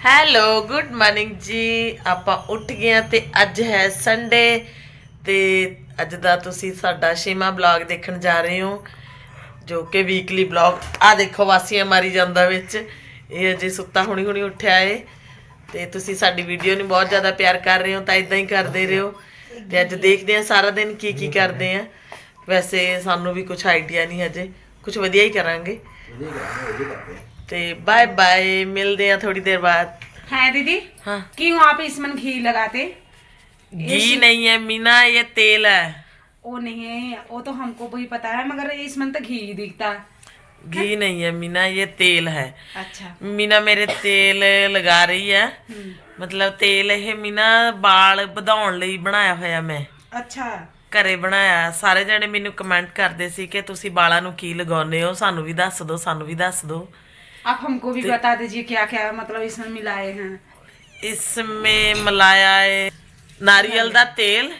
Hello good morning ਜੀ। ਆਪਾਂ ਉੱਠ ਗਏ ਹਾਂ ਤੇ ਅੱਜ ਹੈ ਸੰਡੇ ਤੇ ਅੱਜ ਦਾ ਤੁਸੀਂ ਸਾਡਾ ਛੇਵਾਂ ਬਲੌਗ ਦੇਖਣ ਜਾ ਰਹੇ ਹੋ, ਜੋ ਕਿ ਵੀਕਲੀ ਬਲੌਗ ਆ ਦੇਖੋ, ਵਾਸੀਆਂ ਮਾਰੀ ਜਾਂਦਾ ਵਿੱਚ। ਇਹ ਅਜੇ ਸੁੱਤਾ ਹੁਣੀ ਹੁਣੀ ਉੱਠਿਆ ਏ। ਤੇ ਤੁਸੀਂ ਸਾਡੀ ਵੀਡੀਓ ਨੂੰ ਬਹੁਤ ਜ਼ਿਆਦਾ ਪਿਆਰ ਕਰ ਰਹੇ ਹੋ, ਤਾਂ ਇਦਾਂ ਹੀ ਕਰਦੇ ਰਹੋ। ਤੇ ਅੱਜ ਦੇਖਦੇ ਹਾਂ ਸਾਰਾ ਦਿਨ ਕੀ ਕੀ ਕਰਦੇ ਆ ਵੈਸੇ ਸਾਨੂੰ ਵੀ ਕੁਝ ਆਈਡੀਆ ਨਹੀਂ ਹਜੇ। ਕੁਝ ਵਧੀਆ ਹੀ ਕਰਾਂਗੇ। ਤੇ ਬਾਏ ਬਾਏ ਮਿਲਦੇ ਆ ਥੋੜੀ ਦੇਰ ਬਾਅਦ है दीदी हाँ क्यों आप इसमें घी लगाते घी नहीं है मीना ये तेल है वो नहीं है वो तो हमको भी पता है मगर इसमें तो घी ही दिखता है घी नहीं है मीना ये तेल है अच्छा मीना मेरे तेल ਲਗਾ ਰਹੀ ਹੈ हम्म, ਮਤਲਬ ਤੇਲ ਇਹ ਮੀਨਾ ਵਾਲ ਵਧਾਉਣ ਲਈ ਬਣਾਇਆ ਹੋਇਆ ਮੈਂ अच्छा ਘਰੇ ਬਣਾਇਆ ਸਾਰੇ ਜਣੇ ਮੈਨੂੰ ਕਮੈਂਟ ਕਰਦੇ ਸੀ ਕਿ ਤੁਸੀਂ ਵਾਲਾਂ ਨੂੰ ਕੀ ਲਗਾਉਂਦੇ ਹੋ ਸਾਨੂੰ ਵੀ ਦੱਸ ਦਿਓ ਸਾਨੂੰ ਵੀ ਦੱਸ ਦਿਓ आप हमको भी बता दीजिए क्या क्या मतलब इसमें मिलाए हैं ਇਸਮੇ ਮਲਾਇਆ ਹੈ ਨਾਰੀਅਲ ਦਾ ਤੇਲ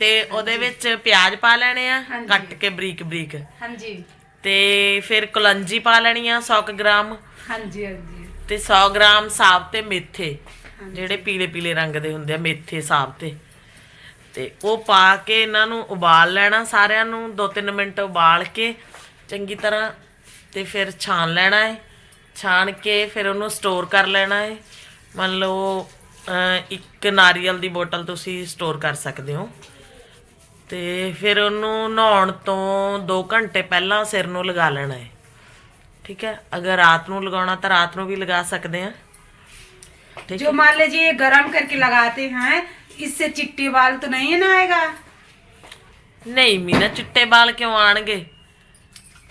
ਤੇ ਉਹਦੇ ਵਿੱਚ ਪਿਆਜ਼ ਪਾ ਲੈਣੇ ਆ ਹਾਂਜੀ। ਕੱਟ ਕੇ ਬਰੀਕ ਬਰੀਕ हाँ जी ਤੇ ਫਿਰ ਕਲੰਜੀ ਪਾ ਲੈਣੀ ਆ 100 ਕੁ ਗ੍ਰਾਮ हाँ जी हाँ जी ਤੇ 100 ਗ੍ਰਾਮ ਸਾਬਤੇ ਮੇਥੇ ਜਿਹੜੇ ਪੀਲੇ ਪੀਲੇ ਰੰਗ ਦੇ ਹੁੰਦੇ ਆ ਮੇਥੇ ਸਾਬਤੇ ਤੇ ਉਹ ਪਾ ਕੇ ਇਹਨਾਂ ਨੂੰ ਉਬਾਲ ਲੈਣਾ ਸਾਰਿਆਂ ਨੂੰ 2-3 ਮਿੰਟ ਉਬਾਲ ਕੇ ਚੰਗੀ ਤਰ੍ਹਾਂ ਤੇ ਫਿਰ ਛਾਣ ਲੈਣਾ ਹੈ ਛਾਣ ਕੇ ਫਿਰ ਉਹਨੂੰ ਸਟੋਰ ਕਰ ਲੈਣਾ ਹੈ ਮੰਨ ਲਓ ਅਹ, ਇੱਕ ਨਾਰੀਅਲ ਦੀ ਬੋਤਲ ਤੁਸੀਂ ਸਟੋਰ ਕਰ ਸਕਦੇ ਹੋ ਤੇ ਫਿਰ ਉਹਨੂੰ ਨਹਾਉਣ ਤੋਂ 2 ਘੰਟੇ ਪਹਿਲਾਂ ਸਿਰ ਨੂੰ ਲਗਾ ਲੈਣਾ ਹੈ ਠੀਕ ਹੈ ਅਗਰ ਰਾਤ ਨੂੰ ਲਗਾਉਣਾ ਤਾਂ ਰਾਤ ਨੂੰ ਵੀ ਲਗਾ ਸਕਦੇ ਆ ਠੀਕ जो मान लीजिए ये गरम करके लगाते हैं इससे चिट्टे बाल तो नहीं है ना आएगा ਨਹੀਂ ਮੀਨਾ ਚਿੱਟੇ ਵਾਲ ਕਿਉਂ ਆਣਗੇ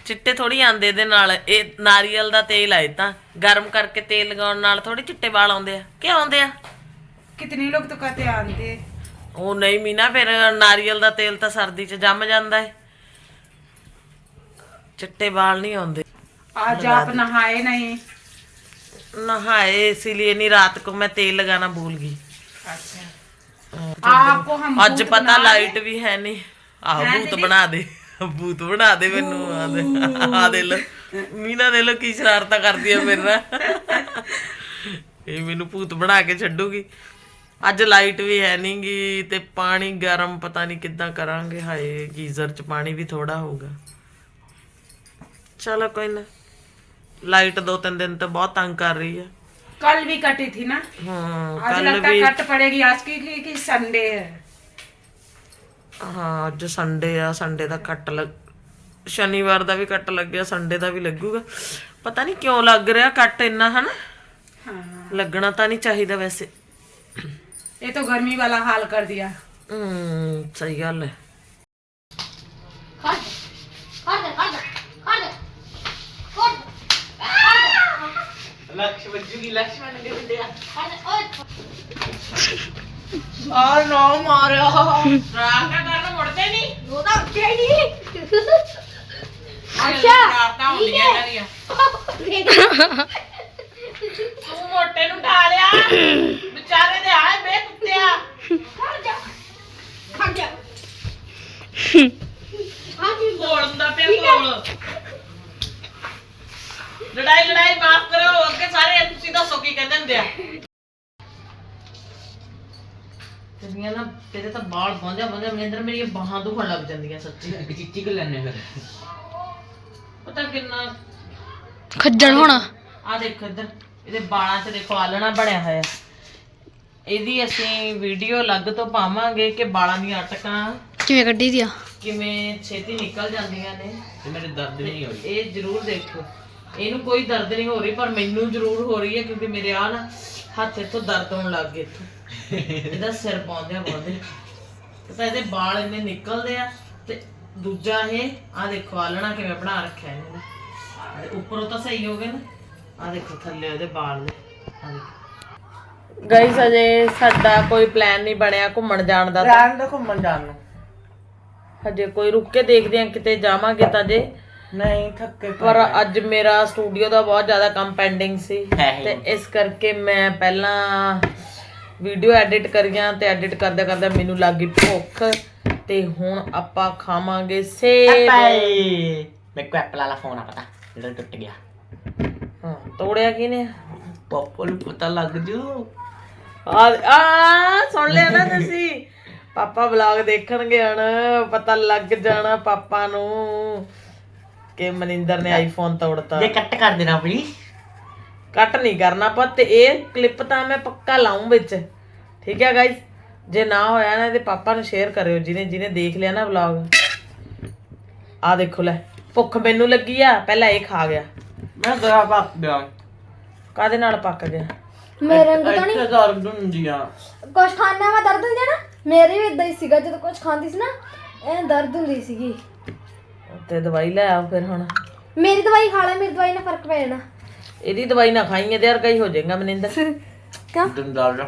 ਚਿੱਟੇ ਥੋੜੀ ਆਂਦੇ ਇਹਦੇ ਨਾਲ ਇਹ ਨਾਰੀਅਲ ਦਾ ਤੇਲ ਆ ਇਹ ਤਾਂ ਗਰਮ ਕਰਕੇ ਤੇਲ ਲਗਾਉਣ ਨਾਲ ਥੋੜੀ ਚਿੱਟੇ ਵਾਲ ਆਉਂਦੇ ਆ ਕਿ ਆਉਂਦੇ ਆ कितने लोग तो कहते हैं आंते ਉਹ ਨਹੀਂ ਮੀਨਾ ਫਿਰ ਨਾਰੀਅਲ ਦਾ ਤੇਲ ਤਾਂ ਸਰਦੀ 'ਚ ਜੰਮ ਜਾਂਦਾ ਹੈ ਚਿੱਟੇ ਵਾਲ ਨਹੀਂ ਆਉਂਦੇ आज आप नहाए नहीं नहाए इसीलिए नहीं रात को मैं तेल लगाना भूल गई अच्छा आपको हम ਅੱਜ भूत ਪਤਾ बना ਲਾਈਟ ਵੀ ਹੈ ਨਹੀਂ ਆਹ ਭੂਤ ਬਣਾ ਦੇ ਭੂਤ ਬਣਾ ਦੇ ਮੈਨੂੰ ਆ ਦੇ ਆ ਦੇ ਲੋ ਮੀਨਾ ਦੇ ਲੋ ਕੀ ਸ਼ਰਾਰਤਾਂ ਕਰਦੀ ਆ ਮੇਰੇ ਨਾਲ ਇਹ ਮੈਨੂੰ ਭੂਤ ਬਣਾ ਕੇ ਛੱਡੂਗੀ ਅੱਜ ਲਾਈਟ ਵੀ ਹੈ ਨਹੀਂਗੀ ਤੇ ਪਾਣੀ ਗਰਮ ਪਤਾ ਨਹੀਂ ਕਿੱਦਾਂ ਕਰਾਂਗੇ ਹਾਏ ਗੀਜ਼ਰ ਚ ਪਾਣੀ ਵੀ ਥੋੜਾ ਹੋਊਗਾ ਚਲੋ ਕੋਈ ਨਾ ਲਾਈਟ ਦੋ ਤਿੰਨ ਦਿਨ ਤੋਂ ਬਹੁਤ ਤੰਗ ਕਰ ਰਹੀ ਹੈ कल भी कटी थी ना ਹਾਂ आज ਕੱਲ लगता है ਵੀ कट पड़ेगी आज की की, की संडे है ਹਾਂ ਅੱਜ ਸੰਡੇ ਆ ਸੰਡੇ ਦਾ ਕੱਟ ਲੱਗ ਸ਼ਨੀਵਾਰ ਦਾ ਵੀ ਕੱਟ ਲੱਗਿਆ ਸੰਡੇ ਦਾ ਵੀ ਲੱਗੂਗਾ ਪਤਾ ਨਹੀਂ ਕਿਉਂ ਲੱਗ ਰਿਹਾ ਕੱਟ ਇੰਨਾ ਹਨਾ हाँ ਲੱਗਣਾ ਤਾਂ ਨਹੀਂ ਚਾਹੀਦਾ ਵੈਸੇ ये तो गर्मी वाला हाल कर दिया ਹੂੰ ਸਹੀ ਗੱਲ ਹੈ और नो मारो ਰਾਤ ਦਾ ਕਰਨ ਮੁੜਦੇ ਨਹੀਂ। ਅੱਛਾ ਰਾਤਾਂ ਹੁੰਦੀਆਂ ਇਹਨਾਂ ਦੀਆਂ। ਤੂੰ ਮੋਟੇ ਨੂੰ ਢਾ ਲਿਆ। ਵਿਚਾਰੇ ਦੇ ਆਏ ਬੇ ਕੁੱਤਿਆ। ਬੋਲਣ ਦਾ ਪਿਆ ਬੋਲ। ਲੜਾਈ ਲੜਾਈ ਮਾਫ ਕਰੋ ਅੱਗੇ ਸਾਰੇ ਤੁਸੀਂ ਦੱਸੋ ਕੀ ਕਹਿੰਦੇ ਹੁੰਦੇ ਆ। ਤੇਰੀਆਂ ਨਾ ਤੇਰੇ ਤਾਂ ਬਾਲ ਬਾਂਝਾ ਬਾਂਝਾ ਮਹਿੰਦਰ ਮੇਰੀਆਂ ਬਾਹਾਂ ਦੁਖਣ ਲੱਗ ਜਾਂਦੀਆਂ ਸੱਚੀ। ਇੱਕ ਚੀਚੀ ਕਰ ਲੈਣੇ ਫਿਰ। ਪਤਾ ਕਿੰਨਾ ਖੱਜਲ ਹੋਣਾ। ਆ ਦੇਖੋ ਇੱਧਰ ਇਹਦੇ ਬਾਲਾਂ 'ਚ ਦੇਖੋ ਆਲਣਾ ਬਣਿਆ ਹੋਇਆ। ਇਹਦੀ ਅਸੀਂ ਵੀਡੀਓ ਅਲੱਗ ਤੋਂ ਪਾਵਾਂਗੇ ਕਿ ਬਾਲਾਂ ਦੀਆਂ ਅਟਕਾਂ ਕਿਵੇਂ ਕੱਢੀ ਦੀ ਆ ਕਿਵੇਂ ਛੇਤੀ ਨਿਕਲ ਜਾਂਦੀਆਂ ਨੇ। ਤੇ ਮੇਰੇ ਦਰਦ ਨਹੀਂ ਹੋ ਰਹੀ। ਇਹ ਜ਼ਰੂਰ ਦੇਖੋ। ਇਹਨੂੰ ਕੋਈ ਦਰਦ ਨਹੀਂ ਹੋ ਰਹੀ ਪਰ ਮੈਨੂੰ ਜ਼ਰੂਰ ਹੋ ਰਹੀ ਹੈ ਕਿਉਂਕਿ ਮੇਰੇ ਆ ਨਾ ਹੱਥ ਇੱਥੋਂ ਦਰਦ ਹੋਣ ਲੱਗ ਗਏ ਇੱਥੋਂ। ਇਹਦਾ ਸਿਰ ਪਾਉਂਦਿਆਂ ਪਾਉਂਦੇ ਤਾਂ ਇਹਦੇ ਵਾਲ ਇੰਨੇ ਨਿਕਲਦੇ ਆ ਤੇ ਦੂਜਾ ਇਹ ਆ ਦੇਖੋ ਆਲਣਾ ਕਿਵੇਂ ਬਣਾ ਰੱਖਿਆ ਇਹਨੇ ਨਾ। ਆਹ ਦੇ ਉੱਪਰੋਂ ਤਾਂ ਸਹੀ ਹੋ ਗਏ ਨਾ। ਆ ਦੇਖੋ ਥੱਲੇ ਉਹਦੇ ਵਾਲ ਨੇ। ਆ ਦੇਖੋ। ਗਾਈਸ ਅਜੇ ਸਾਡਾ ਕੋਈ ਪਲਾਨ ਨਹੀਂ ਬਣਿਆ ਘੁੰਮਣ ਜਾਣ ਦਾ ਰਹਿਣ ਦਾ ਘੁੰਮਣ ਜਾਣ ਨੂੰ। ਹਜੇ ਕੋਈ ਰੁੱਕ ਕੇ ਦੇਖਦੇ ਆ ਕਿਤੇ ਜਾਵਾਂਗੇ ਤਾਂ ਜੇ। ਨਹੀਂ ਥੱਕੇ ਪਰ ਅੱਜ ਮੇਰਾ ਸਟੂਡੀਓ ਦਾ ਬਹੁਤ ਜ਼ਿਆਦਾ ਕੰਮ ਪੈਂਡਿੰਗ ਸੀ। ਹੈ। ਤੇ ਇਸ ਕਰਕੇ ਮੈਂ ਪਹਿਲਾਂ ਵੀਡੀਓ ਐਡਿਟ ਕਰੀਆਂ ਤੇ ਐਡਿਟ ਕਰਦੇ ਕਰਦੇ ਮੈਨੂੰ ਲੱਗੀ ਭੁੱਖ ਤੇ ਹੁਣ ਆਪਾਂ ਖਾਵਾਂਗੇ ਸੇਬ। ਮੇਰੇ ਕੋ ਐਪਲ ਵਾਲਾ ਫੋਨ ਆ ਪਤਾ ਜਿਹੜਾ ਟੁੱਟ ਗਿਆ। ਹਾਂ ਤੋੜਿਆ ਕਿਨੇ ਪਾਪਾ ਨੂੰ ਪਤਾ ਲੱਗ ਜੂ। ਆ ਆ ਸੁਣ ਲਿਆ ਨਾ ਤੁਸੀਂ। ਪਾਪਾ ਵਲੌਗ ਦੇਖਣਗੇ ਹੁਣ ਪਤਾ ਲੱਗ ਜਾਣਾ ਪਾਪਾ ਨੂੰ ਕਿ ਮਨਿੰਦਰ ਨੇ ਆਈਫੋਨ ਤੋੜਤਾ। ਇਹ ਕੱਟ ਕਰ ਦੇਣਾ ਪਲੀਜ਼ ਕੱਟ ਨਹੀਂ ਕਰਨਾ ਪਰ ਤੇ ਇਹ ਕਲਿੱਪ ਤਾਂ ਮੈਂ ਪੱਕਾ ਲਾਉਂ ਵਿੱਚ। ਠੀਕ ਹੈ ਗਾਇਸ ਜੇ ਨਾ ਹੋਇਆ ਨਾ ਇਹਦੇ ਪਾਪਾ ਨੂੰ ਸ਼ੇਅਰ ਕਰਿਓ ਜਿਹਨੇ ਜਿਹਨੇ ਦੇਖ ਲਿਆ ਨਾ ਵਲੌਗ ਆ ਦੇਖੋ ਲੈ ਭੁੱਖ ਮੈਨੂੰ ਲੱਗੀ ਆ ਪਹਿਲਾਂ ਇਹ ਖਾ ਗਿਆ। ਮੈਂ ਜ਼ਰਾ ਪੱਕ ਗਿਆ। ਕਾਦੇ ਨਾਲ ਪੱਕ ਗਿਆ? ਮੇਰੇ ਵਾਂਗੂ ਤਾਂ ਇੱਥੇ ਦਰਦ ਹੁੰਦੀ ਆ। ਕੁਛ ਖਾਣਾ ਵਾ ਦਰਦ ਹੁੰਦੀ ਆ ਨਾ ਮੇਰੇ ਵੀ ਇਦਾਂ ਹੀ ਸੀਗਾ ਜਦੋਂ ਕੁਛ ਖਾਂਦੀ ਸੀ ਨਾ ਐ ਦਰਦ ਹੁੰਦੀ ਸੀਗੀ। ਤੇ ਦਵਾਈ ਲੈ ਆ ਫਿਰ ਹੁਣ। ਮੇਰੀ ਦਵਾਈ ਖਾ ਲੈ ਮੇਰੀ ਦਵਾਈ ਨਾਲ ਫ਼ਰਕ ਪੈ ਜਾਣਾ। ਇਹਦੀ ਦਵਾਈ ਨਾ ਖਾਈ ਇਹਦੇ ਵਰਗਾ ਹੀ ਹੋ ਜਾਏਗਾ ਮਨਿੰਦਰ। ਦੰਦਾਲ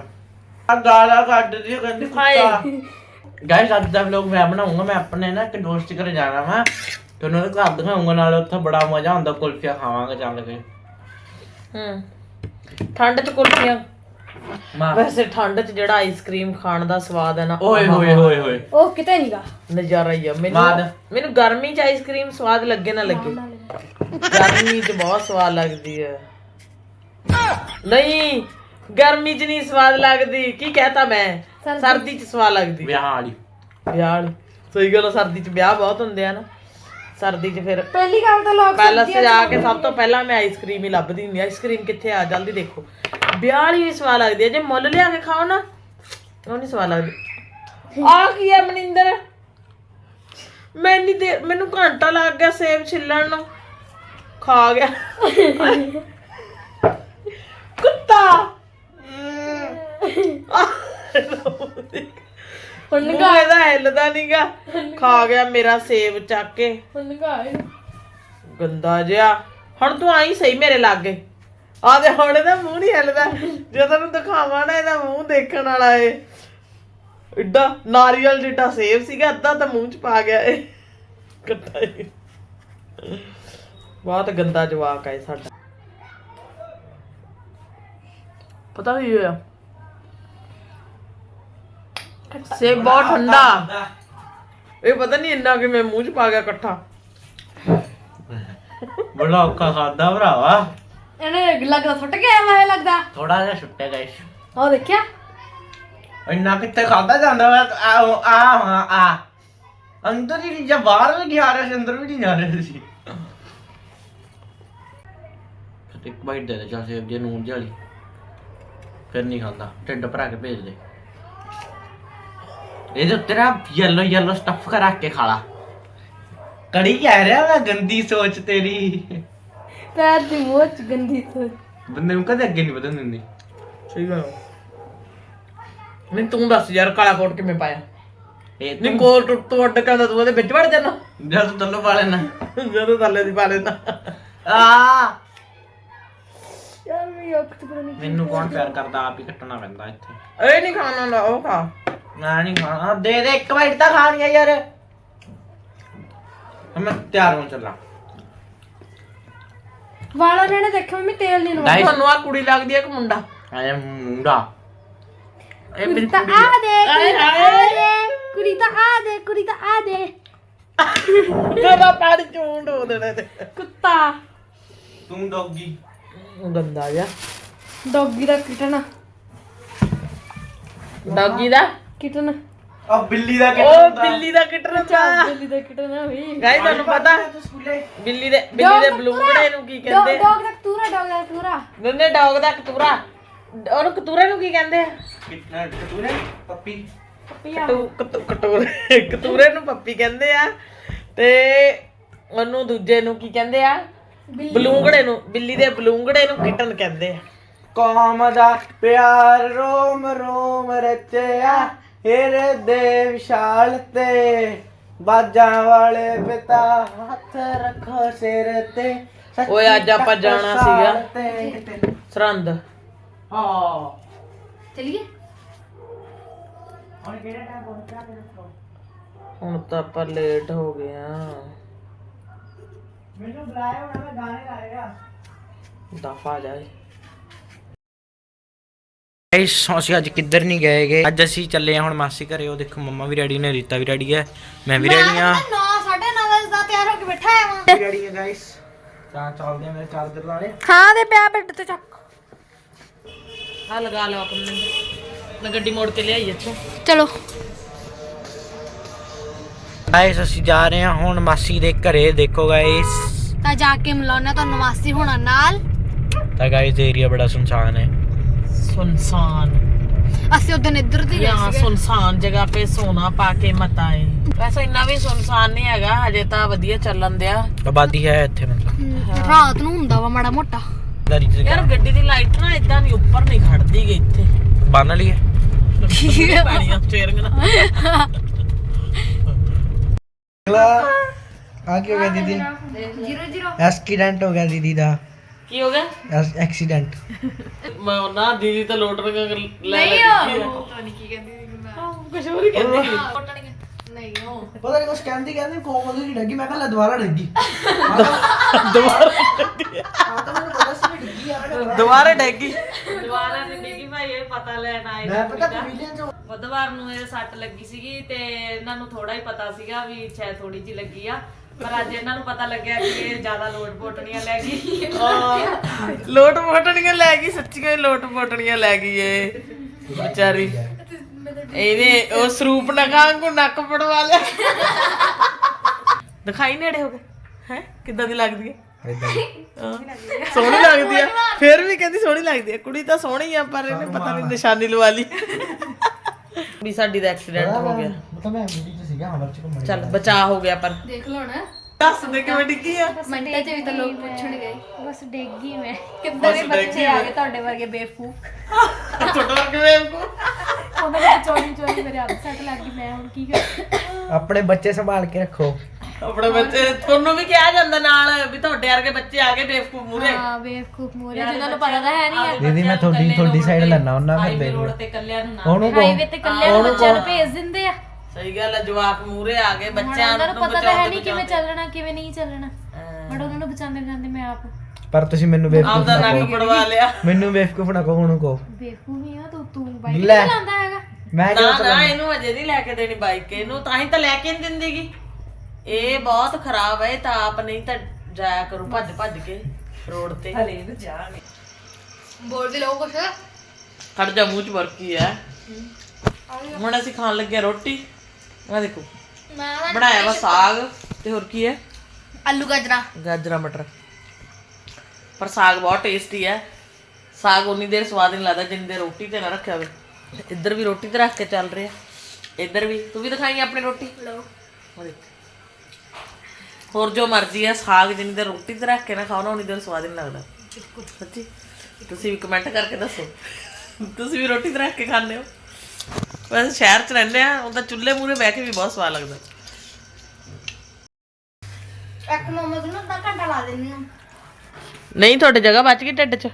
ਆ ਗਾਲਾ ਕੱਢ ਦੀ ਕਹਿੰਦੀ ਹਾਏ। ਗਾਇਸ ਅੱਜ ਦਾ ਵਲੌਗ ਮੈਂ ਬਣਾਉਂਗਾ ਮੈਂ ਆਪਣੇ ਨਾ ਇੱਕ ਦੋਸਤ ਘਰੇ ਜਾਣਾ ਵਾ ਤੇ ਉਹਨਾਂ ਦੇ ਘਰ ਦਿਖਾਉਂਗਾ ਨਾਲ ਉੱਥੇ ਬੜਾ ਮਜ਼ਾ ਆਉਂਦਾ ਕੁਲਫੀਆਂ ਖਾਵਾਂਗੇ ਚੱਲ ਕੇ। ਹੂੰ। ਠੰਡ ਚ ਕੁਲਫੀਆਂ। ਮਾਂ। ਵੈਸੇ ਠੰਡ ਚ ਜਿਹੜਾ ਆਈਸਕ੍ਰੀਮ ਖਾਣ ਦਾ ਸਵਾਦ ਹੈ ਨਾ ਓਏ ਹੋਏ ਹੋਏ ਹੋਏ। ਉਹ ਕਿਤੇ ਨਹੀਂਗਾ ਨਜ਼ਾਰਾ ਹੀ ਆ। ਮੈਨੂੰ। ਮੈਨੂੰ ਗਰਮੀ ਚ ਆਈਸਕ੍ਰੀਮ ਸਵਾਦ ਲੱਗੇ ਨਾ ਲੱਗੇ। ਗਰਮੀ ਚ ਬਹੁਤ ਸਵਾਦ ਲੱਗਦੀ ਹੈ। ਨਹੀਂ ਗਰਮੀ ਚ ਨਹੀਂ ਸਵਾਦ ਲੱਗਦੀ। ਕੀ ਕਹਤਾ ਮੈਂ? ਸਰਦੀ- ਚ। ਸਵਾਦ ਲੱਗਦੀ। ਵਿਆਹ ਵਾਲੀ। ਵਿਆਹ ਵਾਲੀ। ਸਹੀ ਗੱਲ ਆ, ਸਰਦੀ ਚ ਵਿਆਹ ਬਹੁਤ ਹੁੰਦੇ ਆ ਨਾ। ਸਰਦੀ ਚ ਫਿਰ ਪਹਿਲੀ ਗੱਲ ਤਾਂ ਲੋਕ ਪੈਲਸ 'ਚ ਜਾ ਕੇ ਸਭ ਤੋਂ ਪਹਿਲਾਂ ਮੈਂ ਆਈਸਕ੍ਰੀਮ ਹੀ ਲੱਭਦੀ ਹੁੰਦੀ ਆਈਸਕ੍ਰੀਮ ਕਿੱਥੇ ਆ? ਜਲਦੀ ਦੇਖੋ। ਵਿਆਹ ਵਾਲੀ ਵੀ ਸਵਾਦ ਲੱਗਦੀ ਹੈ ਜੇ ਮੁੱਲ ਲਿਆ ਕੇ ਖਾਓ ਨਾ ਉਹ ਨਹੀਂ ਸਵਾਦ ਲੱਗਦੀ। ਆ ਕੀ ਹੈ ਮਨਿੰਦਰ? ਮੈਂ ਨਹੀਂ ਦੇ ਮੈਨੂੰ ਘੰਟਾ ਲੱਗ ਗਿਆ ਸੇਬ ਛਿੱਲਣ ਨੂੰ। ਖਾ ਗਿਆ। ਕੁੱਤਾ। ਹੁਣ ਇਹਦਾ ਹਿੱਲਦਾ ਨਹੀਂਗਾ ਖਾ ਗਿਆ ਮੇਰਾ ਸੇਬ ਚੱਕ ਕੇ। ਹੁਣ ਗਾਏ ਗੰਦਾ ਜਿਹਾ। ਹੁਣ ਤੂੰ ਆਈ ਸਹੀ ਮੇਰੇ ਲਾਗੇ। ਆ ਦੇ ਹੁਣ ਇਹਦਾ ਮੂੰਹ ਨਹੀਂ ਹਿੱਲਦਾ। ਜਦੋਂ ਤੈਨੂੰ ਦਿਖਾਵਾਂ ਨਾ ਇਹਦਾ ਮੂੰਹ ਦੇਖਣ ਵਾਲਾ ਏ ਇੱਡਾ ਨਾਰੀਅਲ ਜਿੱਡਾ ਸੇਬ ਸੀਗਾ ਅੱਧਾ ਤਾਂ ਮੂੰਹ ਚ ਪਾ ਗਿਆ ਏ ਕੱਟਾ ਏ ਬਹੁਤ ਗੰਦਾ ਜਵਾਕ ਹੈ ਸਾਡਾ। ਪਤਾ ਕੀ ਹੋਇਆ? ਸੇਬ ਬਹੁਤ ਠੰਡਾ। ਇਹ ਪਤਾ ਨਹੀਂ ਇੰਨਾ ਕਿ ਮੈਂ ਮੂੰਹ ਚ ਪਾ ਗਿਆ ਇਕੱਠਾ। ਬੜਾ ਔਖਾ ਖਾਦਾ ਭਰਾਵਾ। ਇਹਨੇ ਲੱਗਦਾ ਫੁੱਟ ਗਿਆ ਮੈਂ ਲੱਗਦਾ। ਥੋੜਾ ਜਿਹਾ ਛੁੱਟਿਆ ਗਾਇਸ ਉਹ ਦੇਖਿਆ? ਇੰਨਾ ਕਿੱਥੇ ਖਾਦਾ ਜਾਂਦਾ ਵਾ? ਆ ਆ ਆ ਆ ਅੰਦਰ ਹੀ ਨਹੀਂ ਜਾ ਬਾਹਰ ਵੀ ਨਹੀਂ ਆ ਰਿਹਾ ਸੀ ਅੰਦਰ ਵੀ ਨਹੀਂ ਜਾ ਰਿਹਾ ਸੀ। ਇੱਕ ਬਾਈਟ ਦੇ ਦੇ ਚੱਲ ਸੇਬ ਜੇ ਨੂਨ ਜਿਹੀ ਵਾਲੀ। ਫਿਰ ਨਹੀਂ ਖਾਂਦਾ। ਢਿੱਡ ਭਰਾ ਕੇ ਭੇਜ ਦੇ। ਇਹਦੇ ਉੱਤੇ ਨਾ ਯੈਲੋ ਯੈਲੋ ਸਟਫ ਕਰਾ ਕੇ ਖਾ ਲਾ। ਕੜੀ ਕਹਿ ਰਿਹਾ ਮੈਂ ਗੰਦੀ ਸੋਚ ਤੇਰੀ। ਪੈਰ ਦੀ ਮੂੰਹ ਚ ਗੰਦੀ ਸੋਚ। ਬੰਦੇ ਨੂੰ ਕਦੇ ਅੱਗੇ ਨਹੀਂ ਵਧਣ ਦਿੰਦੀ। ਸਹੀ ਗੱਲ ਨਹੀਂ ਤੂੰ ਦੱਸ ਯਾਰ ਕਾਲਾ ਕੋਟ ਕਿਵੇਂ ਪਾਇਆ? ਇਹ ਨਹੀਂ ਕੋਟ ਟੁੱਟ ਤੋਂ ਅੱਡ ਕਹਿੰਦਾ ਤੂੰ ਉਹਦੇ ਵਿੱਚ ਵੜ ਜਾਣਾ। ਜਦ ਤੱਲੋ ਵਾਲੇ ਨਾ ਜਦੋਂ ਥੱਲੇ ਦੀ ਪਾ ਲੈਂਦਾ ਆ! ਯਾਰ ਨਹੀਂ ਮੈਨੂੰ ਕੌਣ ਪਿਆਰ ਕਰਦਾ ਆਪ ਹੀ ਕੱਟਣਾ ਪੈਂਦਾ ਇੱਥੇ। ਇਹ ਨਹੀਂ ਖਾਣਾ ਹੁੰਦਾ ਉਹ ਖਾ। ਮੈਂ ਨਹੀਂ ਖਾਣਾ। ਦੇ ਦੇ ਇੱਕ ਵਾਰ ਤਾਂ ਖਾਣੀ ਆ ਯਾਰ। ਹੁਣ ਮੈਂ ਤਿਆਰ ਹੋਣ ਚੱਲਾਂ। ਵਾਲਾਂ ਨੇ ਦੇਖਿਆ ਮੰਮੀ ਤੇਲ ਨਹੀਂ Guys, ਤੁਹਾਨੂੰ ਆ ਕੁੜੀ ਲੱਗਦੀ ਹੈ ਕਿ ਮੁੰਡਾ। ਆਇਆ ਮੁੰਡਾ। ਇਹ ਮੇਰੀ ਤਾਂ ਕੁੜੀ ਆ। ਦੇ ਕੁੜੀ ਤਾਂ ਆ ਦੇ ਕੁੜੀ ਤਾਂ ਆ ਦੇ ਕੁੜੀ ਤਾਂ ਆ ਦੇ। ਤੇਰਾ ਪੈਰ ਚੂੰਡ ਹੋ ਦੇਣਾ ਤੇ। ਕੁੱਤਾ। ਤੂੰ ਡੌਗੀ। ਗੰਦਾ ਜਿਹਾ। ਡੌਗੀ ਦਾ ਕਿਟਨ। ਡੌਗੀ ਦਾ? ਕਿਟਨ। ਆ ਬਿੱਲੀ ਦਾ ਉਹ ਬਿੱਲੀ ਦਾ ਕਿਟਰ ਚਾ ਬਿੱਲੀ ਦਾ ਕਿਟਨ ਆ ਵੀ। ਗਾਈ ਤੁਹਾਨੂੰ ਪਤਾ? ਬਿੱਲੀ ਦੇ ਬਿੱਲੀ ਦੇ ਬਲੂੰਗੜੇ ਨੂੰ ਕੀ ਕਹਿੰਦੇ? ਡੌਗ ਦਾ ਕਤੂਰਾ ਡੌਗ ਦਾ ਕਤੂਰਾ। ਨੰਨੇ ਡੌਗ ਦਾ ਕਤੂਰਾ। ਉਹਨੂੰ ਕਤੂਰੇ ਨੂੰ ਕੀ ਕਹਿੰਦੇ ਆ? ਕਤੂਰੇ? ਪੱਪੀ। ਪੱਪੀਆ ਕਟੂ ਕਤੂ- ਕਟੂਰੇ ਕਤੂਰੇ ਨੂੰ ਪੱਪੀ ਕਹਿੰਦੇ ਆ। ਤੇ ਉਹਨੂੰ ਦੂਜੇ ਨੂੰ ਕੀ ਕਹਿੰਦੇ ਆ? ਬਲੂੰਗੜੇ ਨੂੰ ਬਿੱਲੀ ਦੇ ਬਲੂੰਗੜੇ ਨੂੰ ਕਿਟਨ ਕਹਿੰਦੇ ਆ। ਕੌਮ ਦਾ ਪਿਆਰ ਰੋਮ ਰੋਮ ਰਚਿਆ ਹਿਰ ਦੇ ਵਿਸ਼ਾਲ ਤੇ। ਬਾਜਾਂ ਵਾਲੇ ਪਿਤਾ ਹੱਥ ਰੱਖੋ ਸਿਰ ਤੇ ਓਏ, ਅੱਜ ਆਪਾਂ ਜਾਣਾ ਸੀਗਾ। ਸਰੰਦ ਹਾਂ। ਚਲਿਏ? ਹੁਣ ਤਾਂ ਆਪਾਂ ਲੇਟ ਹੋ ਗਏ ਆ। ਮੈਨੂੰ ਬੁਲਾਇਆ ਹੋਣਾ ਮੈਂ ਗਾਣੇ ਗਾਏਗਾ ਦਫਾ ਜਾਏ। ਗਾਇਸ ਅਸੀਂ ਅੱਜ ਕਿੱਧਰ ਨਹੀਂ ਗਏਗੇ ਅੱਜ ਅਸੀਂ ਚੱਲੇ ਹਾਂ ਹੁਣ ਮਾਸੀ ਘਰੇ ਉਹ ਦੇਖੋ ਮੰਮਾ ਵੀ ਰੈਡੀ ਨੇ ਰੀਤਾ ਵੀ ਰੈਡੀ ਹੈ ਮੈਂ ਵੀ ਰੈਡੀ ਹਾਂ। 9 9:30 ਵਜੇ ਦਾ ਤਿਆਰ ਹੋ ਕੇ ਬੈਠਾ ਆ ਵਾਂ। ਰੈਡੀ ਹੈ ਗਾਇਸ ਤਾਂ ਚੱਲਦੇ ਆ ਮੇਰੇ ਚਾਰਜਰ ਲਾਣੇ ਹਾਂ ਦੇ ਪਿਆ ਬੈੱਡ ਤੇ ਚੱਕ। ਆ ਲਗਾ ਲਓ ਆਪਣੇ ਮੈਂ ਗੱਡੀ ਮੋੜ ਕੇ ਲਿਆਈ ਇੱਥੋਂ। ਚਲੋ। ਗਾਇਸ ਅਸੀਂ ਜਾ ਰਹੇ ਹਾਂ ਹੁਣ ਮਾਸੀ ਦੇ ਘਰੇ ਦੇਖੋ ਗਾਇਸ ਤਾਂ ਜਾ ਕੇ ਮਿਲਾਉਣਾ ਤੁਹਾਨੂੰ ਮਾਸੀ ਹੋਣਾ ਨਾਲ। ਤਾਂ ਗਾਇਸ ਏਰੀਆ ਬੜਾ ਸੁਨਸਾਨ ਹੈ। ਸੁਨਸਾਨ। ਅਸੀਂ ਉਦੋਂ ਇੱਧਰ ਦੀ यहाँ ਸੁਨਸਾਨ ਜਗ੍ਹਾ ਤੇ ਸੋਨਾ ਪਾ ਕੇ ਮਤ ਆਏ ਵੈਸੇ ਇੰਨਾ ਵੀ ਸੁਨਸਾਨ ਨਹੀਂ ਹੈਗਾ ਹਜੇ ਤਾਂ ਵਧੀਆ ਚੱਲਣ ਦਿਆ। ਆਬਾਦੀ ਹੈ ਇੱਥੇ ਮਤਲਬ। ਹਮ, ਰਾਤ ਨੂੰ ਹੁੰਦਾ ਵਾ ਮਾੜਾ ਮੋਟਾ। ਦਰੀ ਯਾਰ ਗੱਡੀ ਦੀ ਲਾਈਟ ਨਾ ਇਦਾਂ ਨਹੀਂ ਉੱਪਰ ਨਹੀਂ ਖੜਦੀ ਗਈ ਇੱਥੇ। ਬੰਨ ਲਈਏ ਪੈਣੀਆਂ ਸਟੀਅਰਿੰਗ ਨਾਲ ਆ ਕੀ ਹੋ ਗਿਆ ਦੀਦੀ? 00 ਐਕਸੀਡੈਂਟ ਹੋ ਗਿਆ ਦੀਦੀ ਦਾ। ਕੀ ਹੋ ਗਿਆ? ਐਕਸੀਡੈਂਟ। ਮੈਂ ਉਹਨਾਂ ਦੀਦੀ ਤਾਂ ਲੋਟ ਰਗਾ ਲੈ ਨਹੀਂ ਪਤਾ ਨਹੀਂ ਕੀ ਕਹਿੰਦੀ ਕੁਝ ਹੋਰ ਹੀ ਕਹਿੰਦੀ ਪਤਾ ਨਹੀਂ ਕੁਛ ਕਹਿੰਦੀ ਕਹਿੰਦੀ ਕੋਮਲ ਦੀ ਡੱਗੀ ਮੈਂ ਕਿਹਾ ਲੈ ਦੁਬਾਰਾ ਡੱਗੀ। ਦੁਬਾਰਾ ਡੈਗੀ। ਦੁਬਾਰਾ ਨਹੀਂ ਡਿੱਗੀ। ਭਾਈ ਇਹ ਪਤਾ ਲੈਣ ਆਏ ਮੈਂ ਪਤਾ ਪਵੀਲੀਅਨ ਚ ਬੁੱਧਵਾਰ ਨੂੰ ਇਹ ਸੱਟ ਲੱਗੀ ਸੀਗੀ ਤੇ ਇਹਨਾਂ ਨੂੰ ਥੋੜਾ ਹੀ ਪਤਾ ਸੀਗਾ ਵੀ ਸ਼ਾਇਦ ਥੋੜੀ ਜੀ ਲੱਗੀ ਆ। ਪਰ ਅੱਜ ਇਹਨਾਂ ਨੂੰ ਪਤਾ ਲੱਗਿਆ ਕਿ ਇਹ ਜ਼ਿਆਦਾ ਲੋਟ ਪੋਟਣੀਆਂ ਲੈ ਗਈ ਲੋਟ ਪੋਟਣੀਆਂ ਲੈ ਗਈ ਸੱਚੀਆਂ ਹੀ ਲੋਟ ਪੋਟਣੀਆਂ ਲੈ ਗਈ ਏ। ਵਿਚਾਰੀ। ਇਹਨੇ ਉਹ ਸਰੂਪ ਨਗਾਂ ਕੋ ਨੱਕ ਪੜਵਾ ਲਿਆ। ਦਿਖਾਈ ਨੇੜੇ ਹੋ ਗਏ ਹੈ? ਕਿੱਦਾਂ ਦੀ ਲੱਗਦੀ ਹੈ। ਸੋਹਣੀ ਲੱਗਦੀ ਆ ਫਿਰ ਵੀ ਕਹਿੰਦੀ ਸੋਹਣੀ ਲੱਗਦੀ ਆ ਕੁੜੀ ਤਾਂ ਸੋਹਣੀ ਆ ਪਰ ਇਹਨੇ ਪਤਾ ਨਹੀਂ ਨਿਸ਼ਾਨੀ ਲਵਾ ਲਈ। ਵੀ ਸਾਡੀ ਦਾ ਐਕਸੀਡੈਂਟ ਹੋ ਗਿਆ। ਮਤਲਬ ਮੈਂ ਮੀਟਿੰਗ ਸੀਗਾ ਹਮਰ ਚ ਘੁੰਮਣ ਚੱਲ ਬਚਾ ਹੋ ਗਿਆ ਪਰ। ਦੇਖ ਲਓ ਨਾ। ਦੱਸ ਦੇ ਕਿਵੇਂ ਡਿੱਗੀ ਆ? ਮੰਡੇ ਚ ਵੀ ਤਾਂ ਲੋਕ ਪੁੱਛਣਗੇ ਬਸ ਡੇਗੀ ਮੈਂ। ਕਿੱਦਾਂ ਦੇ ਬੱਚੇ ਆ ਗਏ ਤੁਹਾਡੇ ਵਰਗੇ ਬੇਵਕੂਫ? ਛੋਟਾ ਕਿਵੇਂ ਕੋ ਉਹਨਾਂ ਦੇ ਚੋਰੀ ਚੋਰੀ ਮੇਰੇ ਹੱਥ ਸੱਟ ਲੱਗ ਗਈ। ਮੈਂ ਹੁਣ ਕੀ ਕਰਾਂ? ਆਪਣੇ ਬੱਚੇ ਸੰਭਾਲ ਕੇ ਰੱਖੋ। ਆਪਣੇ ਬੱਚੇ ਤੁਹਾਨੂੰ ਵੀ ਕਿਹਾ ਜਾਂਦਾ ਨਾਲ ਵੀ ਤੁਹਾਡੇ ਵਰਗੇ ਬੱਚੇ ਆ ਗਏ ਬੇਵਕੂਫ ਮੂਰੇ ਹਾਂ ਬੇਵਕੂਫ ਮੋਰੇ ਜਿਹਨਾਂ ਨੂੰ ਪਤਾ ਤਾਂ ਹੈ ਨਹੀਂ ਦੀਦੀ ਮੈਂ ਤੁਹਾਡੀ ਤੁਹਾਡੀ ਸਾਈਡ ਲੈਣਾ ਉਹਨਾਂ ਦੇਖ ਰੋਡ ਤੇ ਕੱਲਿਆਂ ਨੂੰ ਨਾ ਹਾਈਵੇ ਤੇ ਕੱਲਿਆਂ ਨੂੰ ਬੱਚਿਆਂ ਨੂੰ ਭੇਜ ਦਿੰਦੇ ਆ। ਸਹੀ ਗੱਲ ਹੈ ਜਵਾਕ ਮੂਰੇ ਆ ਗਏ ਬੱਚਿਆਂ ਨੂੰ ਪਤਾ ਤਾਂ ਹੈ ਨਹੀਂ ਕਿਵੇਂ ਚੱਲਣਾ ਕਿਵੇਂ ਨਹੀਂ ਚੱਲਣਾ। ਬਟ ਉਹਨਾਂ ਨੂੰ ਬਚਾਉਂਦੇ ਬਚਾਉਂਦੇ ਮੈਂ ਆਪ। ਪਰ ਤੁਸੀਂ ਮੈਨੂੰ ਬੇਵਕੂਫ ਆਪਦਾ ਨਾ ਨੱਕ ਪੜਵਾ ਲਿਆ। ਮੈਨੂੰ ਬੇਵਕੂਫ ਨਾ ਕਹੋ ਉਹਨੂੰ ਕਹੋ। ਬੇਵਕੂਫ ਹੀ ਆ ਤੂੰ ਤੂੰ ਬਾਈਕ ਲੈ। ਚਲਾਉਂਦਾ ਹੈਗਾ। ਮੈਂ ਨਾ ਕਿਉਂ ਨਾ ਇਹਨੂੰ ਅਜੇ ਨਹੀਂ ਲੈ ਕੇ ਦੇਣੀ ਬਾਈਕ ਇਹਨੂੰ ਤਾਂ ਹੀ ਤਾਂ ਲੈ ਕੇ ਨਹੀਂ ਦਿੰਦੀਗੀ। ਇਹ ਬਹੁਤ ਖਰਾਬ ਹੈ ਇਹ ਤਾਂ ਆਪ ਨਹੀਂ ਤਾਂ ਜਾਇਆ ਕਰੂ ਭੱਜ ਭੱਜ ਕੇ ਰੋਡ ਤੇ। ਹਲੇ ਇਹਨੂੰ ਜਾਣੇ ਬੋਲ ਵੀ ਲਓ ਕੁਛ। ਖੜ ਜਾ ਮੂੰਹ ਚ ਵਰਕੀ ਹੈ। ਹੁਣ ਅਸੀਂ ਖਾਣ ਲੱਗੇ ਰੋਟੀ। ਆ ਦੇਖੋ। ਮੈਂ ਬਣਾਇਆ ਵਾ ਸਾਗ ਤੇ ਹੋਰ ਕੀ ਹੈ? ਆਲੂ ਗਾਜਰਾ। ਗਾਜਰਾ ਮਟਰ। ਪਰ ਸਾਗ ਬਹੁਤ ਟੇਸਟੀ ਹੈ। ਸਾਗ ਉਨੀ ਦੇਰ ਸਵਾਦ ਨਹੀਂ ਲੱਗਦਾ ਜਿੰਨੀ ਦੇਰ ਰੋਟੀ ਤੇ ਨਾ ਰੱਖਿਆ ਹੋਵੇ। ਇੱਧਰ ਵੀ ਰੋਟੀ ਤੇ ਰੱਖ ਕੇ ਚੱਲ ਰਿਹਾ। ਇੱਧਰ ਵੀ। ਤੂੰ ਵੀ ਦਿਖਾਈ ਆਪਣੀ ਰੋਟੀ? ਲਓ। ਹੋਰ ਜੋ ਮਰਜ਼ੀ ਹੈ ਸਾਗ ਜਿੰਨੀ ਦੇਰ ਰੋਟੀ ਤੇ ਰੱਖ ਕੇ ਨਾ ਖਾਓ ਨਾ ਉਨੀ ਦੇਰ ਸਵਾਦ ਨਹੀਂ ਲੱਗਦਾ। ਸੱਚੀ? ਤੁਸੀਂ ਵੀ ਕਮੈਂਟ ਕਰਕੇ ਦੱਸੋ। ਤੁਸੀਂ ਵੀ ਰੋਟੀ ਤੇ ਰੱਖ ਕੇ ਖਾਂਦੇ ਹੋ? ਵੈਸੇ ਸ਼ਹਿਰ 'ਚ ਰਹਿੰਦੇ ਆ ਉਹ ਤਾਂ ਚੁੱਲ੍ਹੇ ਮੂਰੇ ਬਹਿ ਕੇ ਵੀ ਬਹੁਤ ਸਵਾਦ ਲੱਗਦਾ। ਇੱਕ ਮੋਮੋਜ਼ ਨੂੰ ਅੱਧਾ ਘੰਟਾ ਲਾ ਦਿੰਦੀ ਹਾਂ। ਨਹੀਂ ਤੁਹਾਡੀ ਜਗ੍ਹਾ ਬਚ ਗਈ ਢਿੱਡ 'ਚ?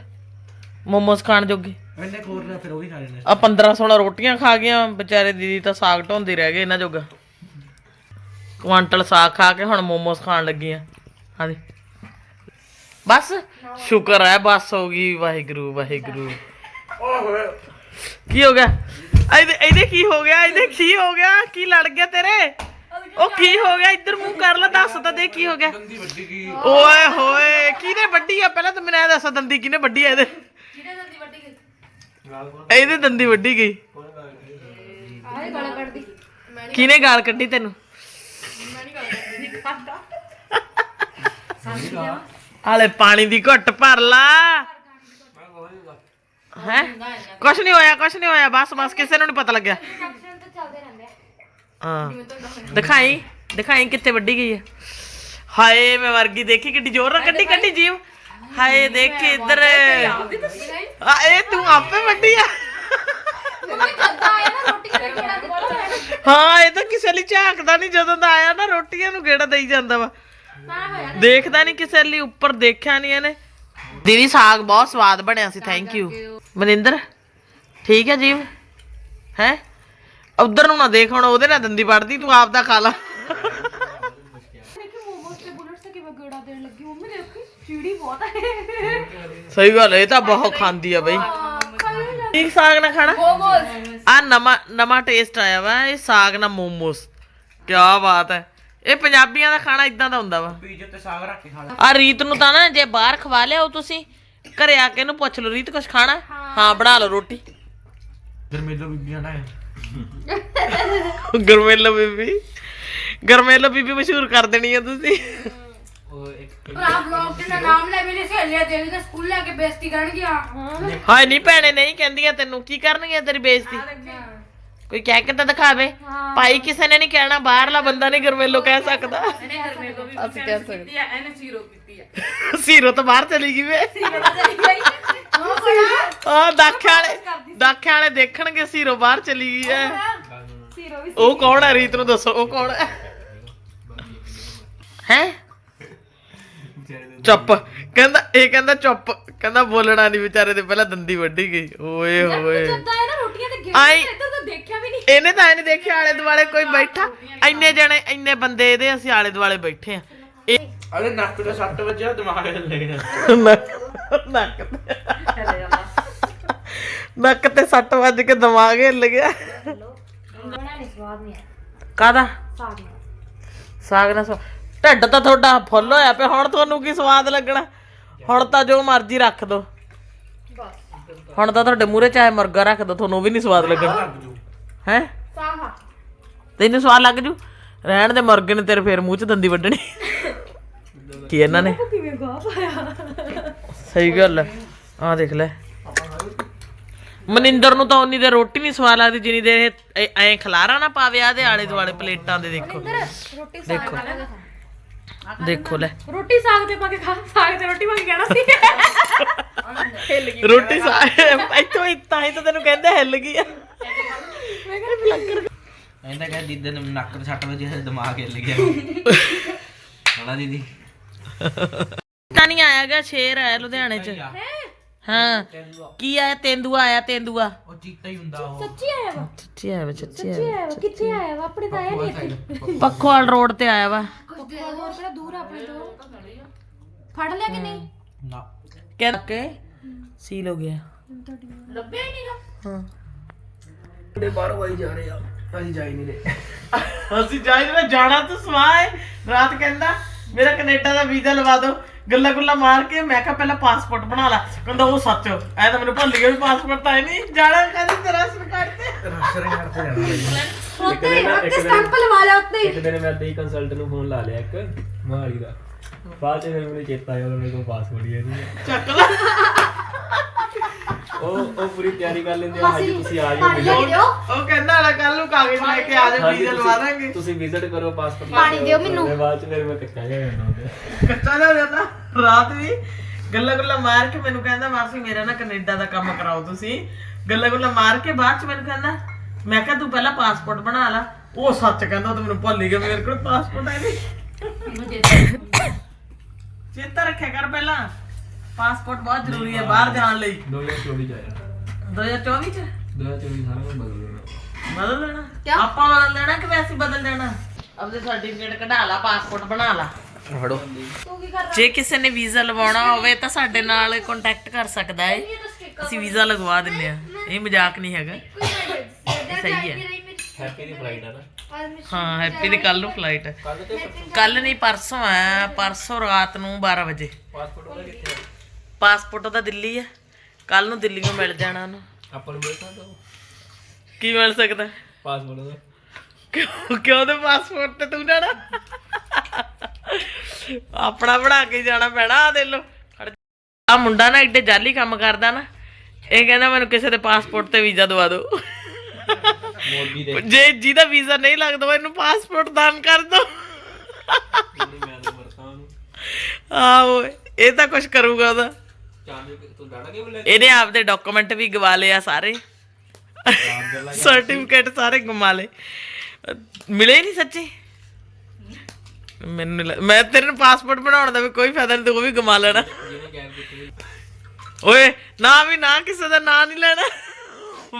ਮੋਮੋਸ ਖਾਣ ਜੋਗੇ? ਮੈਨੇ ਕੋਰ ਲਿਆ ਫਿਰ ਉਹ ਵੀ ਖਾ ਲੈਣੇ ਆ। 15 16 ਰੋਟੀਆਂ ਖਾ ਗਈਆਂ ਵਿਚਾਰੇ ਦੀਦੀ ਤਾਂ ਸਾਗ ਢੋਂਦੇ ਰਹਿ ਗਏ ਇਹਨਾਂ ਜੋਗਾ। ਕੁਆਂਟਲ ਸਾਗ ਖਾ ਕੇ ਹੁਣ ਮੋਮੋਸ ਖਾਣ ਲੱਗੀਆਂ। ਹਾਂ ਦੇ ਬਸ ਸ਼ੁਕਰ ਹੈ ਬਸ ਹੋ ਗਈ ਵਾਹਿਗੁਰੂ ਵਾਹਿਗੁਰੂ। ਕੀ ਹੋ ਗਿਆ? ਇਹਦੇ ਇਹਦੇ ਕੀ ਹੋ ਗਿਆ? ਇਹਦੇ ਕੀ ਹੋ ਗਿਆ? ਕੀ ਲੜ ਗਿਆ ਤੇਰੇ? ਉਹ ਕੀ ਹੋ ਗਿਆ? ਇੱਧਰ ਮੂੰਹ ਕਰ ਲੈ ਦੱਸ ਤਾਂ ਦੇ ਕੀ ਹੋ ਗਿਆ। ਓਏ ਹੋਏ ਕਿਹਨੇ ਵੱਡੀ ਆ? ਪਹਿਲਾਂ ਤਾਂ ਮੈਨੂੰ ਇਹ ਦੱਸ ਦੰਦੀ ਕਿਹਨੇ ਵੱਡੀ ਆ ਇਹਦੇ? ਇਹਦੇ ਦੰਦੀ ਵੱਡੀ ਗਈ। ਗਾਲਾਂ ਕੱਢਦੀ। ਕਿਹਨੇ ਗਾਲ ਕੱਢੀ ਤੈਨੂੰ? ਹਾਲੇ ਪਾਣੀ ਦੀ ਘੁੱਟ ਭਰ ਲਾ। ਹੈ? ਕੁਛ ਨਹੀਂ ਹੋਇਆ, ਕੁਛ ਨਹੀਂ ਹੋਇਆ, ਬਸ ਬਸ ਕਿਸੇ ਨੂੰ ਨਹੀਂ ਪਤਾ ਲੱਗਿਆ। ਹਾਂ। ਦਿਖਾਈ ਦਿਖਾਈ ਕਿੱਥੇ ਵੱਡੀ ਗਈ ਹੈ। ਹਾਏ, ਮੈਂ ਵਰਗੀ ਦੇਖੀ ਕਿੱਡੀ ਜ਼ੋਰ ਨਾਲ ਕੱਢੀ ਕੱਢੀ ਜੀਵ। ਹਾਏ, ਦੇਖ ਇੱਧਰ। ਆ ਇਹ ਤੂੰ ਆਪੇ ਵੱਡੀ ਆ। ਹਾਂ, ਇਹ ਤਾਂ ਕਿਸੇ ਲਈ ਝਾਕਦਾ ਨਹੀਂ ਜਦੋਂ ਦਾ ਆਇਆ ਨਾ, ਰੋਟੀਆਂ ਨੂੰ ਗੇੜਾ ਦੇਈ ਜਾਂਦਾ ਵਾ। ਦੇਖਦਾ ਨਹੀਂ ਕਿਸੇ ਲਈ, ਉੱਪਰ ਦੇਖਿਆ ਨਹੀਂ ਇਹਨੇ। ਦੀਦੀ, ਸਾਗ ਬਹੁਤ ਸਵਾਦ ਬਣਿਆ ਸੀ ਥੈਂਕ ਯੂ ਮਨਿੰਦਰ, ਠੀਕ ਹੈ ਜੀਵ? ਹੈ? ਉਧਰ ਨੂੰ ਨਾ ਦੇਖ, ਹੁਣ ਉਹਦੇ ਨਾਲ ਦੰਦੀ ਪੜਦੀ ਤੂੰ ਆਪ ਦਾ ਖਾ ਲਾ। ਸਹੀ ਗੱਲ ਇਹ ਤਾਂ ਬਹੁਤ ਖਾਂਦੀ ਆ ਬਈ। ਠੀਕ ਸਾਗ ਨਾ ਖਾਣਾ? ਆ ਨਵਾਂ ਨਵਾਂ ਟੇਸਟ ਆਇਆ ਵਾ, ਇਹ ਸਾਗ ਨਾਲ ਮੋਮੋਸ। ਕੀ ਬਾਤ ਹੈ। ਇਹ ਪੰਜਾਬੀਆਂ ਦਾ ਖਾਣਾ ਇਦਾਂ ਦਾ ਹੁੰਦਾ ਵਾ। ਪੀਜੇ ਤੇ ਸਾਗ ਰੱਖ ਕੇ ਖਾ ਆ ਰੀਤ ਨੂੰ ਤਾਂ ਨਾ ਜੇ ਬਾਹਰ ਖਵਾ ਲਿਆਓ ਤੁਸੀਂ, ਘਰੇ ਆ ਕੇ ਇਹਨੂੰ ਪੁੱਛ ਲਓ, ਰੀਤ ਕੁਝ ਖਾਣਾ? ਹਾਂ ਬਣਾ ਲਓ ਰੋਟੀ। ਗਰਮੇਲੋ ਬੀਬੀਆਂ ਨਾ ਗਰਮੇਲਾ ਬੀਬੀ। ਗਰਮੇਲਾ ਬੀਬੀ ਮਸ਼ਹੂਰ ਕਰ ਦੇਣੀ ਆ ਤੁਸੀਂ। ਉਹ ਇੱਕ ਭਰਾ ਬਲੌਗ ਤੇ ਨਾ ਨਾਮ ਲੈ ਮੇਰੀ ਸਹੇਲੀਆਂ ਦੇਖ ਕੇ ਸਕੂਲ ਲੈ ਕੇ ਬੇਇੱਜ਼ਤੀ ਕਰਨਗੀਆਂ। ਹਾਏ ਨਹੀਂ ਭੈਣੇ ਨਹੀਂ ਕਹਿੰਦੀਆਂ ਤੈਨੂੰ। ਕੀ ਕਰਨਗੀਆਂ ਤੇਰੀ ਬੇਇੱਜ਼ਤੀ? ਕੋਈ ਕਹਿ ਕੇ ਤਾਂ ਦਿਖਾਵੇ। ਭਾਈ ਕਿਸੇ ਨੇ ਨਹੀਂ ਕਹਿਣਾ ਬਾਹਰਲਾ ਬੰਦਾ ਨਹੀਂ ਗਰਮੇਲੋ ਕਹਿ ਸਕਦਾ। ਅਸੀਂ ਕਹਿ ਸਕਦੇ। ਇਹਨੇ ਜ਼ੀਰੋ ਕੀਤੀ ਆ। ਸੀਰੋ ਤਾਂ ਬਾਹਰ ਚਲੀ ਗਈ ਵੇ। ਆ ਦਾਖਿਆਂ ਵਾਲੇ ਦਾਖਿਆਂ ਵਾਲੇ ਦੇਖਣਗੇ ਸੀਰੋ ਬਾਹਰ ਚਲੀ ਗਈ ਹੈ। ਉਹ ਕੌਣ ਹੈ? ਰੀਤ ਨੂੰ ਦੱਸੋ ਉਹ ਕੌਣ ਹੈ? ਹੈ? ਚੁੱਪ। ਕਹਿੰਦਾ ਇਹ ਕਹਿੰਦਾ ਚੁੱਪ। ਕਹਿੰਦਾ ਬੋਲਣਾ ਨਹੀਂ ਵਿਚਾਰੇ ਦੇ ਪਹਿਲਾਂ ਦੰਦੀ ਵੱਢੀ ਗਈ। ਓਏ ਹੋਏ। ਜਦਾਂ ਇਹ ਨਾ ਰੋਟੀਆਂ ਤੇ ਆਈ ਇੱਧਰ ਤਾਂ ਦੇਖਿਆ ਵੀ ਨਹੀਂ ਇਹਨੇ ਤਾਂ ਇਹਨੇ ਦੇਖਿਆ ਆਲੇ ਦੁਆਲੇ ਕੋਈ ਬੈਠਾ। ਇੰਨੇ ਜਣੇ ਇੰਨੇ ਬੰਦੇ ਇਹਦੇ ਅਸੀਂ ਆਲੇ ਦੁਆਲੇ ਬੈਠੇ ਆ ਇਹ ਅਰੇ ਨੱਕ ਤੇ ਸੱਟ ਵੱਜਿਆ ਦਿਮਾਗ ਹਿੱਲ ਗਿਆ। ਨੱਕ ਨੱਕ ਤੇ। ਨੱਕ ਤੇ ਸੱਟ ਵੱਜ ਕੇ ਦਿਮਾਗ ਹਿੱਲ ਗਿਆ। ਬਣਾ ਨਹੀਂ ਸਵਾਦ ਨਹੀਂ ਕਾਦਾ ਸਾਗ ਸਾਗ ਨਾਲ ਸਵਾ- ਢਿੱਡ ਤਾਂ ਤੁਹਾਡਾ ਫੁੱਲ ਹੋਇਆ ਪਿਆ ਹੁਣ ਤੁਹਾਨੂੰ ਕੀ ਸਵਾਦ ਲੱਗਣਾ? ਹੁਣ ਤਾਂ ਜੋ ਮਰਜ਼ੀ ਰੱਖ ਦੋ। ਹੁਣ ਤਾਂ ਤੁਹਾਡੇ ਮੂਹਰੇ ਚਾਹੇ ਮੁਰਗਾ ਰੱਖ ਦੋ ਤੁਹਾਨੂੰ ਉਹ ਵੀ ਨਹੀਂ ਸਵਾਦ ਲੱਗਣਾ। ਹੈ? ਸਾਹਾ ਤੈਨੂੰ ਸਵਾਦ ਲੱਗ ਜੂ? ਰਹਿਣ ਦੇ ਮੁਰਗੇ ਨੇ ਤੇਰੇ ਫੇਰ ਮੂੰਹ ਚ ਦੰਦੀ ਵੱਢਣੀ। ਕੀ ਇਹਨਾਂ ਨੇ? ਕਿਵੇਂ ਗਾ ਪਾਇਆ ਸਹੀ ਗੱਲ ਹੈ। ਆ ਦੇਖ ਲੈ। ਮਨਿੰਦਰ ਨੂੰ ਤਾਂ ਉਨੀ ਦੇਰ ਰੋਟੀ ਨਹੀਂ ਸਵਾਦ ਲੱਗਦੀ ਜਿੰਨੀ ਦੇਰ ਇਹ ਐ- ਖਲਾਰਾ ਨਾ ਪਾਵੇ ਆਦੇ ਆਲੇ ਦੁਆਲੇ ਪਲੇਟਾਂ ਦੇ ਦੇਖੋ। ਰੋਟੀ ਸਾਗ ਦੇਖੋ। ਦੇਖੋ ਲੈ। ਰੋਟੀ ਸਾਗ ਤੇ ਪਾ ਕੇ ਖਾ ਸਾਗ ਤੇ ਰੋਟੀ ਪਾ ਕੇ ਕਹਿਣਾ ਸੀ। ਰੋਟੀ ਸਾ ਇੱਥੋਂ ਹੀ ਤਾਂ ਹੀ ਤਾਂ ਤੈਨੂੰ ਕਹਿੰਦੇ ਹਿੱਲ ਗਈ ਆ। ਕਹਿੰਦਾ ਕਿ ਦੀਦੀ ਨੂੰ ਨੱਕ ਤੇ ਸੱਟ ਵੱਜਿਆ ਦਿਮਾਗ ਹਿੱਲ ਗਿਆ। ਹਣਾ ਦੀਦੀ? ਤਾਂ ਨਹੀਂ ਆਇਆਗਾ ਸ਼ੇਰ ਆਇਆ ਲੁਧਿਆਣੇ ਚ। ਹਾਂ ਕੀ ਆਇਆ? ਤੇਂਦੂਆ ਆਇਆ ਤੇਂਦੂਆ। ਉਹ ਚੀਤਾ ਹੀ ਹੁੰਦਾ ਉਹ। ਸੱਚੀ ਆਇਆ ਵਾ? ਸੱਚੀ ਆਇਆ ਵਾ ਸੱਚੀ ਸੱਚੀ ਆਇਆ ਵਾ? ਕਿੱਥੇ ਆਇਆ ਵਾ? ਆਪਣੇ ਤਾਂ ਆਇਆ ਨਹੀਂ ਇੱਥੇ। ਪੱਖੋਵਾਲ ਰੋਡ ਤੇ ਆਇਆ ਵਾ। ਕੁਝ ਦੇਰ ਹੋਰ ਕਿਹੜਾ ਦੂਰ ਆ ਆਪਣੇ ਤੋਂ? ਫੜ ਲਿਆ ਕਿ ਨਹੀਂ? ਨਾ। ਕਹਿੰਦਾ ਕਿ। ਸੀਲ ਹੋ ਗਿਆ। ਲੱਭਿਆ ਹੀ ਨਹੀਂਗਾ। ਹਾਂ। ਦੇ ਬਾਹਰੋਂ ਆਈ ਜਾ ਰਹੇ ਆ। ਅਸੀਂ ਜਾ ਹੀ ਨਹੀਂ ਰਹੇ। ਅਸੀਂ ਜਾਈ ਨਾ ਜਾਣਾ ਤਾਂ ਸਵਾਏ ਰਾਤ ਕਹਿੰਦਾ। ਮੇਰਾ ਕੈਨੇਡਾ ਦਾ ਵੀਜ਼ਾ ਲਵਾ ਦਿਓ। ਗੱਲਾਂ ਗੁੱਲਾਂ ਮਾਰ ਕੇ ਮੈਂ ਕਿਹਾ ਪਹਿਲਾਂ ਪਾਸਪੋਰਟ ਬਣਾ ਲੈ। ਕਹਿੰਦਾ ਉਹ ਸੱਚ ਐ ਤਾਂ ਮੈਨੂੰ ਭੁੱਲ ਗਿਆ ਵੀ ਪਾਸਪੋਰਟ ਤਾਂ ਹੈ ਨਹੀਂ। ਜਾਣਾ ਕਹਿੰਦਾ ਤੇਰਾ ਰਾਸ਼ਨ ਕਾਰਡ ਤੇ। ਰਾਸ਼ਰ ਘਰ ਤੇ ਜਾਣਾ ਉੱਤੇ ਉੱਤੇ ਸਟੈਂਪ ਲਵਾ ਲਿਆ ਉੱਤੇ। ਇੱਕ ਦਿਨ ਮੈਂ ਅੱਧੇ ਹੀ ਕੰਸਲਟ ਨੂੰ ਫੋਨ ਲਾ ਲਿਆ ਇੱਕ ਮਹਾਲੀ ਦਾ। ਬਾਅਦ ਚ ਫਿਰ ਮੈਨੂੰ ਚੇਤਾ ਆਇਆ ਉਹਦਾ ਮੇਰੇ ਕੋਲ ਪਾਸਪੋਰਟ ਹੀ ਹੈ ਨਹੀਂ। ਚੱਕ ਲੈ। ਉਹ ਉਹ ਪੂਰੀ ਤਿਆਰੀ ਕਰ ਲੈਂਦੇ ਆ। ਹਾਂਜੀ ਤੁਸੀਂ ਆ ਜਾਓ ਪਾਣੀ ਲੈ ਕੇ ਦਿਓ ਉਹ ਕਹਿੰਦਾ ਹਲਾ ਕੱਲ ਨੂੰ ਕਾਗਜ਼ ਲੈ ਕੇ ਆ ਜਾ ਹਾਂਜੀ, ਵੀਜ਼ਾ ਤੁਸੀਂ- ਲਵਾ ਦਾਂਗੇ। ਤੁਸੀਂ ਵਿਜ਼ਿਟ ਕਰੋ ਪਾਸਪੋਰਟ ਪਾਣੀ ਦਿਓ ਮੈਨੂੰ। ਬਾਅਦ ਚ ਫਿਰ ਮੈਂ ਕੱਚਾ ਜਾ ਜਾਂਦਾ ਉਹਦੇ ਕੱਚਾ ਹੋ ਜਾਂਦਾ ਰਾਤ ਵੀ ਗੱਲਾਂ ਗੁੱਲਾਂ ਮਾਰ ਕੇ ਮੈਨੂੰ ਕਹਿੰਦਾ ਮਾਸੀ ਮੇਰਾ ਨਾ ਕੈਨੇਡਾ ਦਾ ਕੰਮ ਕਰਾਓ ਤੁਸੀਂ। ਗੱਲਾਂ ਗੁੱਲਾਂ ਮਾਰ ਕੇ ਬਾਅਦ ਚ ਮੈਨੂੰ ਕਹਿੰਦਾ ਮੈਂ ਕਿਹਾ ਤੂੰ ਪਹਿਲਾਂ ਪਾਸਪੋਰਟ ਬਣਾ ਲੈ। ਉਹ ਸੱਚ ਕਹਿੰਦਾ ਉਹ ਤਾਂ ਮੈਨੂੰ ਭੁੱਲ ਹੀ ਗਿਆ ਮੇਰੇ ਕੋਲ ਪਾਸਪੋਰਟ ਹੈ ਨਹੀਂ ਚੇਤਾ ਰੱਖਿਆ ਕਰ ਪਹਿਲਾਂ। ਪਾਸਪੋਰਟ ਬਹੁਤ ਜ਼ਰੂਰੀ ਹੈ ਬਾਹਰ ਜਾਣ ਲਈ। 2024 ਚ ਆਇਆ। 2024 ਚ? 2024 ਸਾਰਾ ਕੁਝ ਬਦਲ ਗਿਆ ਬਦਲ ਲੈਣਾ ਆਪਾਂ ਬਦਲ ਲੈਣਾ ਕਿ ਵੈਸੇ ਹੀ ਬਦਲ ਲੈਣਾ ਆਪਦੇ ਸਰਟੀਫਿਕੇਟ ਕਢਾ ਲਾ ਪਾਸਪੋਰਟ ਬਣਾ ਲਾ। ਫੜੋ। ਤੂੰ ਕੀ ਕਰ ਜੇ ਕਿਸੇ ਨੇ ਵੀਜ਼ਾ ਲਵਾਉਣਾ ਹੋਵੇ ਤਾਂ ਸਾਡੇ ਨਾਲ ਕੰਟੈਕਟ ਕਰ ਸਕਦਾ ਹੈ। ਅਸੀਂ ਵੀਜ਼ਾ ਲਗਵਾ ਦਿੰਦੇ ਆ ਇਹ ਮਜ਼ਾਕ ਨਹੀਂ ਹੈਗਾ। ਸਹੀ ਹੈ। ਹੈਪੀ ਦੀ ਫਲਾਈਟ ਆ ਨਾ। ਹਾਂ ਹੈਪੀ ਦੀ ਕੱਲ ਨੂੰ ਫਲਾਈਟ ਹੈ ਕੱਲ ਨਹੀਂ ਪਰਸੋਂ ਆ ਪਰਸੋਂ ਰਾਤ ਨੂੰ 12 ਵਜੇ। ਪਾਸਪੋਰਟ ਉਹਦਾ ਕਿੱਥੇ ਆ? ਪਾਸਪੋਰਟ ਉਹਦਾ ਦਿੱਲੀ ਹੈ ਕੱਲ ਨੂੰ ਦਿੱਲੀੋਂ ਮਿਲ ਜਾਣਾ ਉਹਨੂੰ। ਆਪਾਂ ਨੂੰ ਮਿਲ ਸਕਦਾ ਉਹ? ਕੀ ਮਿਲ ਸਕਦਾ? ਪਾਸਪੋਰਟ ਉਹਦਾ। ਕਿਉਂ ਕਿਉਂ ਤੇ ਪਾਸਪੋਰਟ ਤੇ ਤੂੰ ਜਾਣਾ? ਆਪਣਾ ਬਣਾ ਕੇ ਜਾਣਾ ਪੈਣਾ ਆ ਦੇ ਲੋ ਆ ਮੁੰਡਾ ਨਾ ਐਡੇ ਜਾਲੀ ਕੰਮ ਕਰਦਾ ਨਾ ਇਹ ਕਹਿੰਦਾ ਮੈਨੂੰ ਕਿਸੇ ਦੇ ਪਾਸਪੋਰਟ ਤੇ ਵੀਜ਼ਾ ਦਵਾ ਦਿਓ। ਮੋਦੀ ਦੇ। ਜੇ ਜਿਹਦਾ ਵੀਜ਼ਾ ਨਹੀਂ ਲੱਗਦਾ ਉਹ ਇਹਨੂੰ ਪਾਸਪੋਰਟ ਦਾਨ ਕਰ ਦਿਓ। ਉਹਨੇ ਮੈਂ ਆਹੋ ਇਹ ਤਾਂ ਕੁਝ ਕਰੂਗਾ ਉਹਦਾ। ਇਹਨੇ ਆਪਦੇ ਡਾਕੂਮੈਂਟ ਵੀ ਗਵਾ ਲਏ ਆ ਸਾਰੇ। ਸਰਟੀਫਿਕੇਟ ਸਾਰੇ ਗਵਾ ਲਏ। ਮਿਲੇ ਹੀ ਨਹੀਂ ਸੱਚੀ? ਮੈਨੂੰ ਮੈਂ ਤੇਰੇ ਨੂੰ ਪਾਸਪੋਰਟ ਬਣਾਉਣ ਦਾ ਵੀ ਕੋਈ ਫਾਇਦਾ ਨਹੀਂ ਤੂੰ ਵੀ ਗਵਾ ਲੈਣਾ। ਓਏ ਨਾ ਵੀ ਨਾ ਕਿਸੇ ਦਾ ਨਾਂ ਨਹੀਂ ਲੈਣਾ।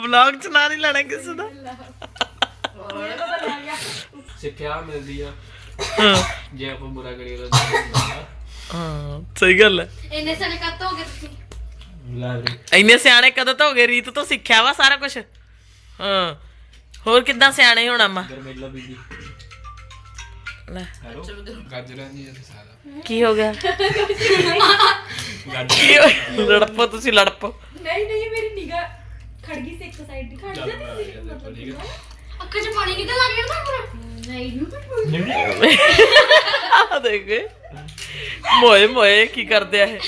ਵਲੌਗ 'ਚ ਨਾਂ ਨਹੀਂ ਲੈਣਾ ਕਿਸੇ ਦਾ। ਸਿੱਖਿਆ ਮਿਲਦੀ ਆ। ਜੇ ਆਪਾਂ ਬੁਰਾ ਕਰੀਏ ਤਾਂ ਹਾਂ। ਸਹੀ ਗੱਲ ਹੈ। ਇੰਨੇ ਸਾਰੇ ਕੱਤ ਹੋ ਗਏ ਤੁਸੀਂ? ਲਾਇਬ੍ਰੇਰੀ ਇੰਨੇ ਸਿਆਣੇ ਕਦੋਂ ਤੋਂ ਹੋ ਗਏ? ਰੀਤ ਤੋਂ ਸਿੱਖਿਆ ਵਾ ਸਾਰਾ ਕੁਝ ਹਾਂ। ਹੋਰ ਕਿੱਦਾਂ ਸਿਆਣੇ ਹੋਣਾ ਮਾ ਗਰਮੇਲਾ ਬੀਬੀ। ਲੈ। ਹੈਲੋ। ਗਾਜਰਾਂ ਦੀ ਜੈਸੇ ਸਾਦਾ ਕੀ ਹੋ ਗਿਆ? ਗਾਜਰ ਕੀ ਹੋ- ਲੜਪੋ ਤੁਸੀਂ ਲੜਪੋ। ਨਹੀਂ ਨਹੀਂ ਮੇਰੀ ਖੜਗੀ ਸੀ ਇੱਕ ਸਾਈਡ ਦੀ। ਖੜ ਜਾਂਦੀ ਸੀ ਮਤਲਬ ਅੱਖਾਂ 'ਚ ਪਾਣੀ ਨਿਕਲ ਲੱਗ ਗਿਆ ਨਾ ਪੂਰਾ ਨਹੀਂ ਆ ਦੇਖੇ। ਮੋਏ ਮੋਏ ਕੀ ਕਰਦੇ ਆ ਇਹ?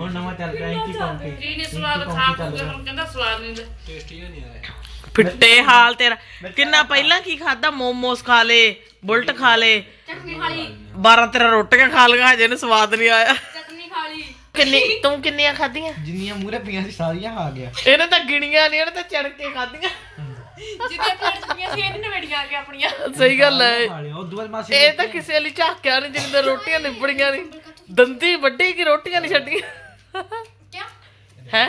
ਹੁਣ ਨਵਾਂ ਚੱਲ ਪਿਆ ਇੰਕੀ ਕੌਂਕੀ? ਕੀ ਨਹੀਂ ਸਵਾਦ ਖਾ ਕੇ ਹੁਣ ਕਹਿੰਦਾ ਸਵਾਦ ਨਹੀਂ ਟੇਸਟੀ ਨਹੀਂ ਆਇਆ ਫਿੱਟੇ ਹਾਲ ਤੇਰਾ। ਕਿੰਨਾ ਪਹਿਲਾਂ ਕੀ ਖਾਦਾ ਮੋਮੋਸ ਖਾ ਲੇ ਬੁਲਟ ਖਾ ਲੇ ਚਟਨੀ ਖਾ ਲਈ। 12 13 ਰੋਟੀਆਂ ਖਾ ਲਈਆਂ ਹਜੇ ਨੂੰ ਸਵਾਦ ਨਹੀਂ ਆਇਆ। ਚਟਨੀ ਖਾ ਲਈ। ਕਿੰਨੀ ਤੂੰ ਕਿੰਨੀਆਂ ਖਾਧੀਆਂ? ਜਿੰਨੀਆਂ ਮੂਰੇ ਪਈਆਂ ਸੀ ਸਾਰੀਆਂ ਖਾ ਗਿਆ। ਇਹਨੇ ਤਾਂ ਗਿਣੀਆਂ ਨਹੀਂ ਇਹਨੇ ਤਾਂ ਚੜ ਕੇ ਖਾਧੀਆਂ। ਜਿੱਦਾਂ ਪਲੇਟ ਚੁੱਕੀਆਂ ਸੀ ਇਹਨੇ ਨਵੇੜੀਆਂ ਆ ਕੇ ਆਪਣੀਆਂ। ਸਹੀ ਗੱਲ ਹੈ। ਬਾਅਦ ਮਾਸੀ ਇਹ ਤਾਂ ਕਿਸੇ ਲਈ ਝਾਕਿਆ ਨਹੀਂ ਜਿੰਨੇ ਦਿਨ ਰੋਟੀਆਂ ਨਿਬੜੀਆਂ ਨਹੀਂ। ਦੰਦੀ ਵੱਡੀ ਕੀ ਰੋਟੀਆਂ ਨਹੀਂ ਛੱਡੀਆਂ? ਕਿਆ? ਹੈ?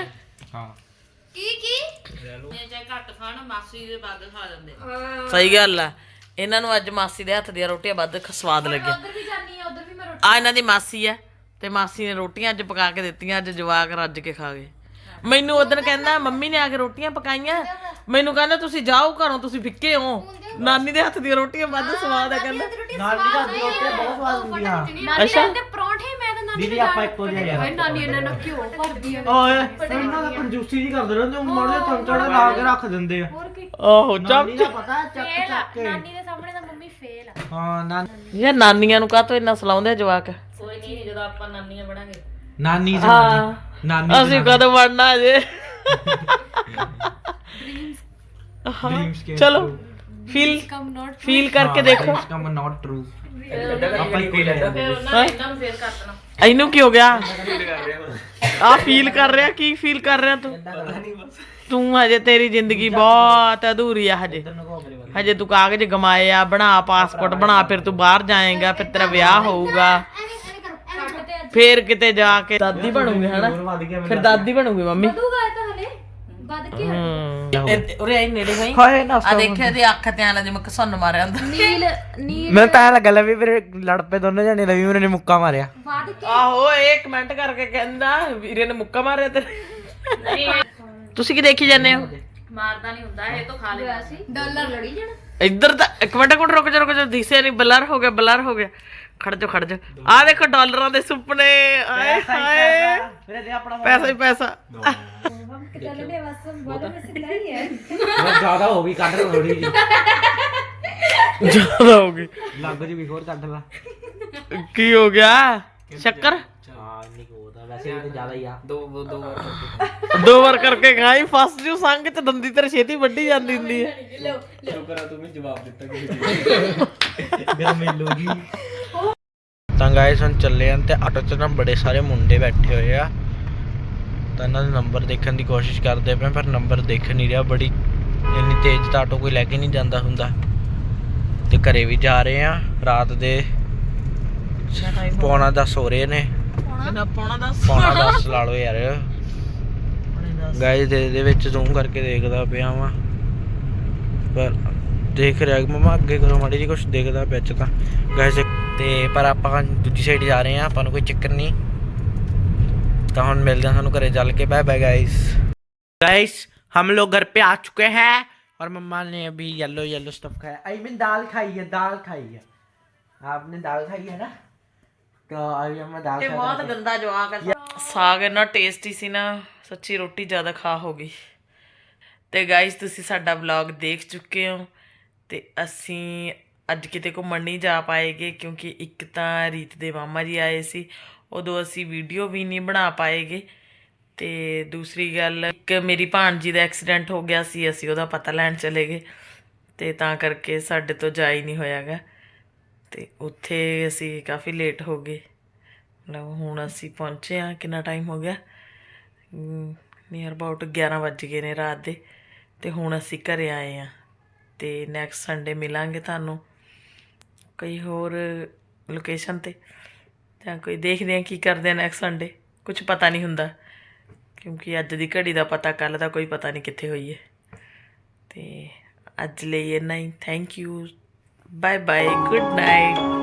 ਹਾਂ। ਕੀ ਕੀ? ਸਹੀ ਗੱਲ ਆ ਇਹਨਾਂ ਨੂੰ ਅੱਜ ਮਾਸੀ ਦੇ ਹੱਥ ਦੀਆਂ ਰੋਟੀਆਂ ਵੱਧ ਖ- ਸਵਾਦ ਲੱਗੀਆਂ। ਉਧਰ ਵੀ ਜਾਨੀ ਆ ਉਧਰ ਵੀ ਮੈਂ ਆ ਇਹਨਾਂ ਦੀ ਮਾਸੀ ਆ ਤੇ ਮਾਸੀ ਨੇ ਰੋਟੀਆਂ ਅੱਜ ਪਕਾ ਕੇ ਦਿੱਤੀਆਂ ਅੱਜ ਜਵਾਕ ਰੱਜ ਕੇ ਖਾ ਗਏ। ਮੈਨੂੰ ਉਦੋਂ ਕਹਿੰਦਾ ਮੰਮੀ ਨੇ ਆ ਕੇ ਰੋਟੀਆਂ ਪਕਾਈਆਂ। ਮੈਨੂੰ ਕਹਿੰਦਾ ਤੁਸੀਂ ਜਾਓ ਘਰੋਂ ਤੁਸੀਂ ਫਿੱਕੇ ਹੋ। ਨਾਨੀ ਦੇ ਹੱਥ ਦੀਆਂ ਰੋਟੀਆਂ ਵੱਧ ਸਵਾਦ ਆ ਕਹਿੰਦਾ। ਨਾਨੀ ਦਾ ਰੋਟੀਆਂ ਬਹੁਤ ਸਵਾਦ ਹੁੰਦੀਆਂ। ਨਾਨੀ ਦੇ ਪਰੌਂਠੇ ਮੈਂ ਤਾਂ ਨਾਨੀ ਦੀਦੀ ਆਪਾਂ ਇੱਕੋ ਜਿਹੇ ਯਾਰ ਨਾਨੀ ਇਹਨਾਂ ਨਾਲ ਘਿਓ ਭਰਦੀ ਆ। ਓਏ ਇਹਨਾਂ ਦਾ ਕੰਜੂਸੀ ਜੀ ਕਰਦੇ ਰਹਿੰਦੇ ਮੋੜੇ ਚਮਚੜੇ ਲਾ ਕੇ ਰੱਖ ਦਿੰਦੇ ਆ। ਆਹੋ ਨਾਨੀ ਚਮ ਦਾ ਪਤਾ ਚੱਕ ਚੱਕ ਕੇ। ਨਾਨੀ ਦੇ ਸਾਹਮਣੇ ਤਾਂ ਮੰਮੀ ਫੇਲ ਆ। ਹਾਂ ਨਾਨੀ ਯਾਰ ਨਾਨੀਆਂ ਨੂੰ ਕਾਹਤੋਂ ਇੰਨਾ ਸਲਾਉਂਦੇ ਆ ਜਵਾਕ? ਨਾਨੀ ਹਾਂ। ਅਸੀਂ ਕਦੋਂ ਵੜਨਾ ਜੇ ਚਲੋ ਫੀਲ ਕਮ ਨਾਟ ਫੀਲ ਕਰਕੇ ਦੇਖੋ। ਆਪਾਂ? ਇਹਨੂੰ ਕੀ ਹੋ ਗਿਆ? ਆ ਫੀਲ ਕਰ ਰਿਹਾ? ਕੀ ਫੀਲ ਕਰ ਰਿਹਾ ਤੂੰ? ਤੂੰ ਹਜੇ ਤੇਰੀ ਜ਼ਿੰਦਗੀ ਬਹੁਤ ਅਧੂਰੀ ਆ ਹਜੇ। ਹਜੇ ਤੂੰ ਕਾਗਜ਼ ਗਮਾਏ ਆ ਬਣਾ ਪਾਸਪੋਰਟ ਬਣਾ ਫਿਰ ਤੂੰ ਬਾਹਰ ਜਾਏਗਾ ਫਿਰ ਤੇਰਾ ਵਿਆਹ ਹੋਊਗਾ। ਫਿਰ ਕਿਤੇ ਜਾ ਕੇ ਦਾਦੀ ਬਣੂਗੀ ਹਨਾ? ਫਿਰ ਦਾਦੀ ਬਣੂਗੀ ਮੰਮੀ। ਦੂਗਾ ਇਹ ਤਾਂ ਹਲੇ ਵੱਧ ਕੇ ਹੂੰ। ਉਰੇ ਆਈ ਨੇੜੇ ਹੋਈ। ਹਾਏ ਨਾ ਆ ਦੇਖਿਆ ਇਹਦੀ ਅੱਖ ਤੇ ਆਲਾ ਜਿਵੇਂ ਕਸੁੰਨ ਮਾਰਿਆ ਹੁੰਦਾ। ਨੀਲ ਨੀਲ। ਮੈਨੂੰ ਤਾਂ ਐਂ ਲੱਗਾ ਲੈ ਵੀ ਮੇਰੇ ਲੜ ਪਏ ਦੋਨੇ ਜਣੇ ਰਵੀ ਮੇਰੇ ਨੇ ਮੁੱਕਾ ਮਾਰਿਆ। ਵੱਧ ਕੇ। ਆਹੋ ਇਹ ਕਮੈਂਟ ਕਰਕੇ ਕਹਿੰਦਾ ਵੀਰੇ ਨੇ ਮੁੱਕਾ ਮਾਰਿਆ ਤੇ। ਤੁਸੀਂ ਕੀ ਦੇਖੀ ਜਾਂਦੇ ਹੋ? ਹੋਇਆ ਸੀ ਡਾਲਰ ਲੜੀ ਜਾਣਾ। ਇੱਧਰ ਤਾਂ ਇੱਕ ਮਿੰਟ ਕੋਲ ਰੁਕ ਜਾ ਰੁਕ ਜਾ ਦਿਸੇ ਨਹੀਂ ਬਲਰ ਹੋ ਗਿਆ ਬਲਰ ਹੋ ਗਿਆ। ਖੜ ਜਾ ਖੜ ਜਾ। ਆ ਦੇਖੋ ਡਾਲਰਾਂ ਦੇ ਸੁਪਨੇ। ਆਏ ਹਾਏ। ਮੇਰੇ ਦੇ ਆਪਣਾ ਪੈਸਾ ਹੀ ਪੈਸਾ। ਜ਼ਿਆਦਾ ਹੋ ਗਈ ਕੱਢ ਥੋੜੀ ਜੀ ਜ਼ਿਆਦਾ ਹੋ ਗਈ। ਲੱਗ ਜੀ ਵੀ ਹੋਰ ਕੱਢ ਲਾ। ਕੀ ਹੋ ਗਿਆ? ਸ਼ੱਕਰ? ਹਾਂ ਇੰਨੀ ਕੋ ਹੋਦਾ ਵੈਸੇ ਵੀ ਤਾਂ ਜ਼ਿਆਦਾ ਹੀ ਆ। ਦੋ ਦੋ ਵਾਰ ਦੋ ਵਾਰ ਕਰਕੇ ਖਾਈ ਫਸ ਜੂ ਸੰਗ ਚ ਦੰਦੀ ਤੇਰੇ ਛੇਤੀ ਵੱਢੀ ਜਾਂਦੀ ਹੁੰਦੀ ਹੈ। ਸ਼ੁਕਰ ਆ ਤੂੰ ਵੀ ਜਵਾਬ ਦਿੱਤਾ ਕਿਸੇ ਗਰਮੀ ਲੋਗੀ ਤਾਂ ਗਾਇਸ ਹੁਣ ਚੱਲੇ ਆਂ ਤੇ ਆਟੋ 'ਚ ਨਾ ਬੜੇ ਸਾਰੇ ਮੁੰਡੇ ਬੈਠੇ ਹੋਏ ਆ। ਤਾਂ ਇਹਨਾਂ ਦਾ ਨੰਬਰ ਦੇਖਣ ਦੀ ਕੋਸ਼ਿਸ਼ ਕਰਦੇ ਪਏ ਪਰ ਨੰਬਰ ਦੇਖ ਨਹੀਂ ਰਿਹਾ। ਬੜੀ ਇੰਨੀ ਤੇਜ਼ ਤਾਂ ਆਟੋ ਕੋਈ ਲੈ ਕੇ ਨਹੀਂ ਜਾਂਦਾ ਹੁੰਦਾ। ਤੇ ਘਰੇ ਵੀ ਜਾ ਰਹੇ ਆ ਰਾਤ ਦੇ ਪੌਣਾ 10 ਹੋ ਰਹੇ ਨੇ। ਪੌਣਾ ਪੌਣਾ 10 ਲਾ ਲਓ ਯਾਰ। ਗਾਇਸ ਦੇ ਦੇ ਵਿੱਚ ਜ਼ੂਮ ਕਰਕੇ ਦੇਖਦਾ ਪਿਆ ਵਾਂ। ਪਰ ਦੇਖ ਰਿਹਾ ਮਮਾ ਅੱਗੇ ਕਰੋ ਮਾੜੀ ਜੀ ਕੁਝ ਦੇਖਦਾ ਪਿਆ ਚ ਤਾਂ। ਗਾਇਸ ਤੇ ਪਰ ਆਪਾਂ ਦੂਜੀ ਸਾਈਡ ਜਾ ਰਹੇ ਆ ਆਪਾਂ ਨੂੰ ਕੋਈ ਚੱਕਰ ਨਹੀਂ ਤਾਂ ਹੁਣ ਮਿਲਦੇ ਹਾਂ ਸਾਨੂੰ ਘਰੇ ਚੱਲ ਕੇ बाय बाय गाइस गाइस हम लोग घर पे आ चुके हैं और मम्मा ने अभी येलो येलो स्टफ खाया आई मीन दाल खाई है दाल खाई है आपने दाल खाई है ना तो अभी हम दाल ਇਹ खा ਬਹੁਤ ਗੰਦਾ ਜਵਾਕ ਹੈ ਸਾਗ ਇੰਨਾ ਟੇਸਟੀ ਸੀ ਨਾ ਸੱਚੀ ਰੋਟੀ ਜ਼ਿਆਦਾ ਖਾ ਹੋ ਗਈ ਤੇ ਗਾਇਸ ਤੁਸੀਂ ਸਾਡਾ ਵਲੌਗ ਦੇਖ ਚੁੱਕੇ ਹੋ ਤੇ ਅਸੀਂ ਅੱਜ ਕਿਤੇ ਘੁੰਮਣ ਨਹੀਂ ਜਾ ਪਾਏਗੇ ਕਿਉਂਕਿ ਇੱਕ ਤਾਂ ਰੀਤ ਦੇ ਮਾਮਾ ਜੀ ਆਏ ਸੀ, ਉਦੋਂ ਅਸੀਂ ਵੀਡੀਓ ਵੀ ਨਹੀਂ ਬਣਾ ਪਾਏਗੇ। ਤੇ ਦੂਸਰੀ ਗੱਲ, ਇੱਕ ਮੇਰੀ ਭਾਣਜੀ ਦਾ ਐਕਸੀਡੈਂਟ ਹੋ ਗਿਆ ਸੀ, ਅਸੀਂ ਉਹਦਾ ਪਤਾ ਲੈਣ ਚਲੇ ਗਏ। ਤੇ ਤਾਂ ਕਰਕੇ ਸਾਡੇ ਤੋਂ ਜਾ ਹੀ ਨਹੀਂ ਹੋਇਆਗਾ। ਤੇ ਉੱਥੇ ਅਸੀਂ ਕਾਫੀ ਲੇਟ ਹੋ ਗਏ। ਮਤਲਬ ਹੁਣ ਅਸੀਂ ਪਹੁੰਚੇ ਆ ਕਿੰਨਾ ਟਾਈਮ ਹੋ ਗਿਆ? ਨੀਅਰ ਅਬਾਊਟ 11 ਵੱਜ ਗਏ ਨੇ ਰਾਤ ਦੇ। ਤੇ ਹੁਣ ਅਸੀਂ ਘਰੇ ਆਏ ਆ ਤੇ ਨੈਕਸਟ ਸੰਡੇ ਮਿਲਾਂਗੇ ਤੁਹਾਨੂੰ। ਕੋਈ ਹੋਰ ਲੋਕੇਸ਼ਨ ਤੇ ਜਾਂ ਕੋਈ ਦੇਖਦੇ ਆ ਕੀ ਕਰਦੇ ਆ ਨੈਕਸਟ ਸੰਡੇ ਕੁਝ ਪਤਾ ਨਹੀਂ ਹੁੰਦਾ, ਕਿਉਂਕਿ ਅੱਜ ਦੀ ਘੜੀ ਦਾ ਪਤਾ ਕੱਲ ਦਾ ਕੋਈ ਪਤਾ ਨਹੀਂ ਕਿੱਥੇ ਹੋਈ ਹੈ। ਤੇ ਅੱਜ ਲਈ ਇੰਨਾ ਹੀ। Thank you bye bye good night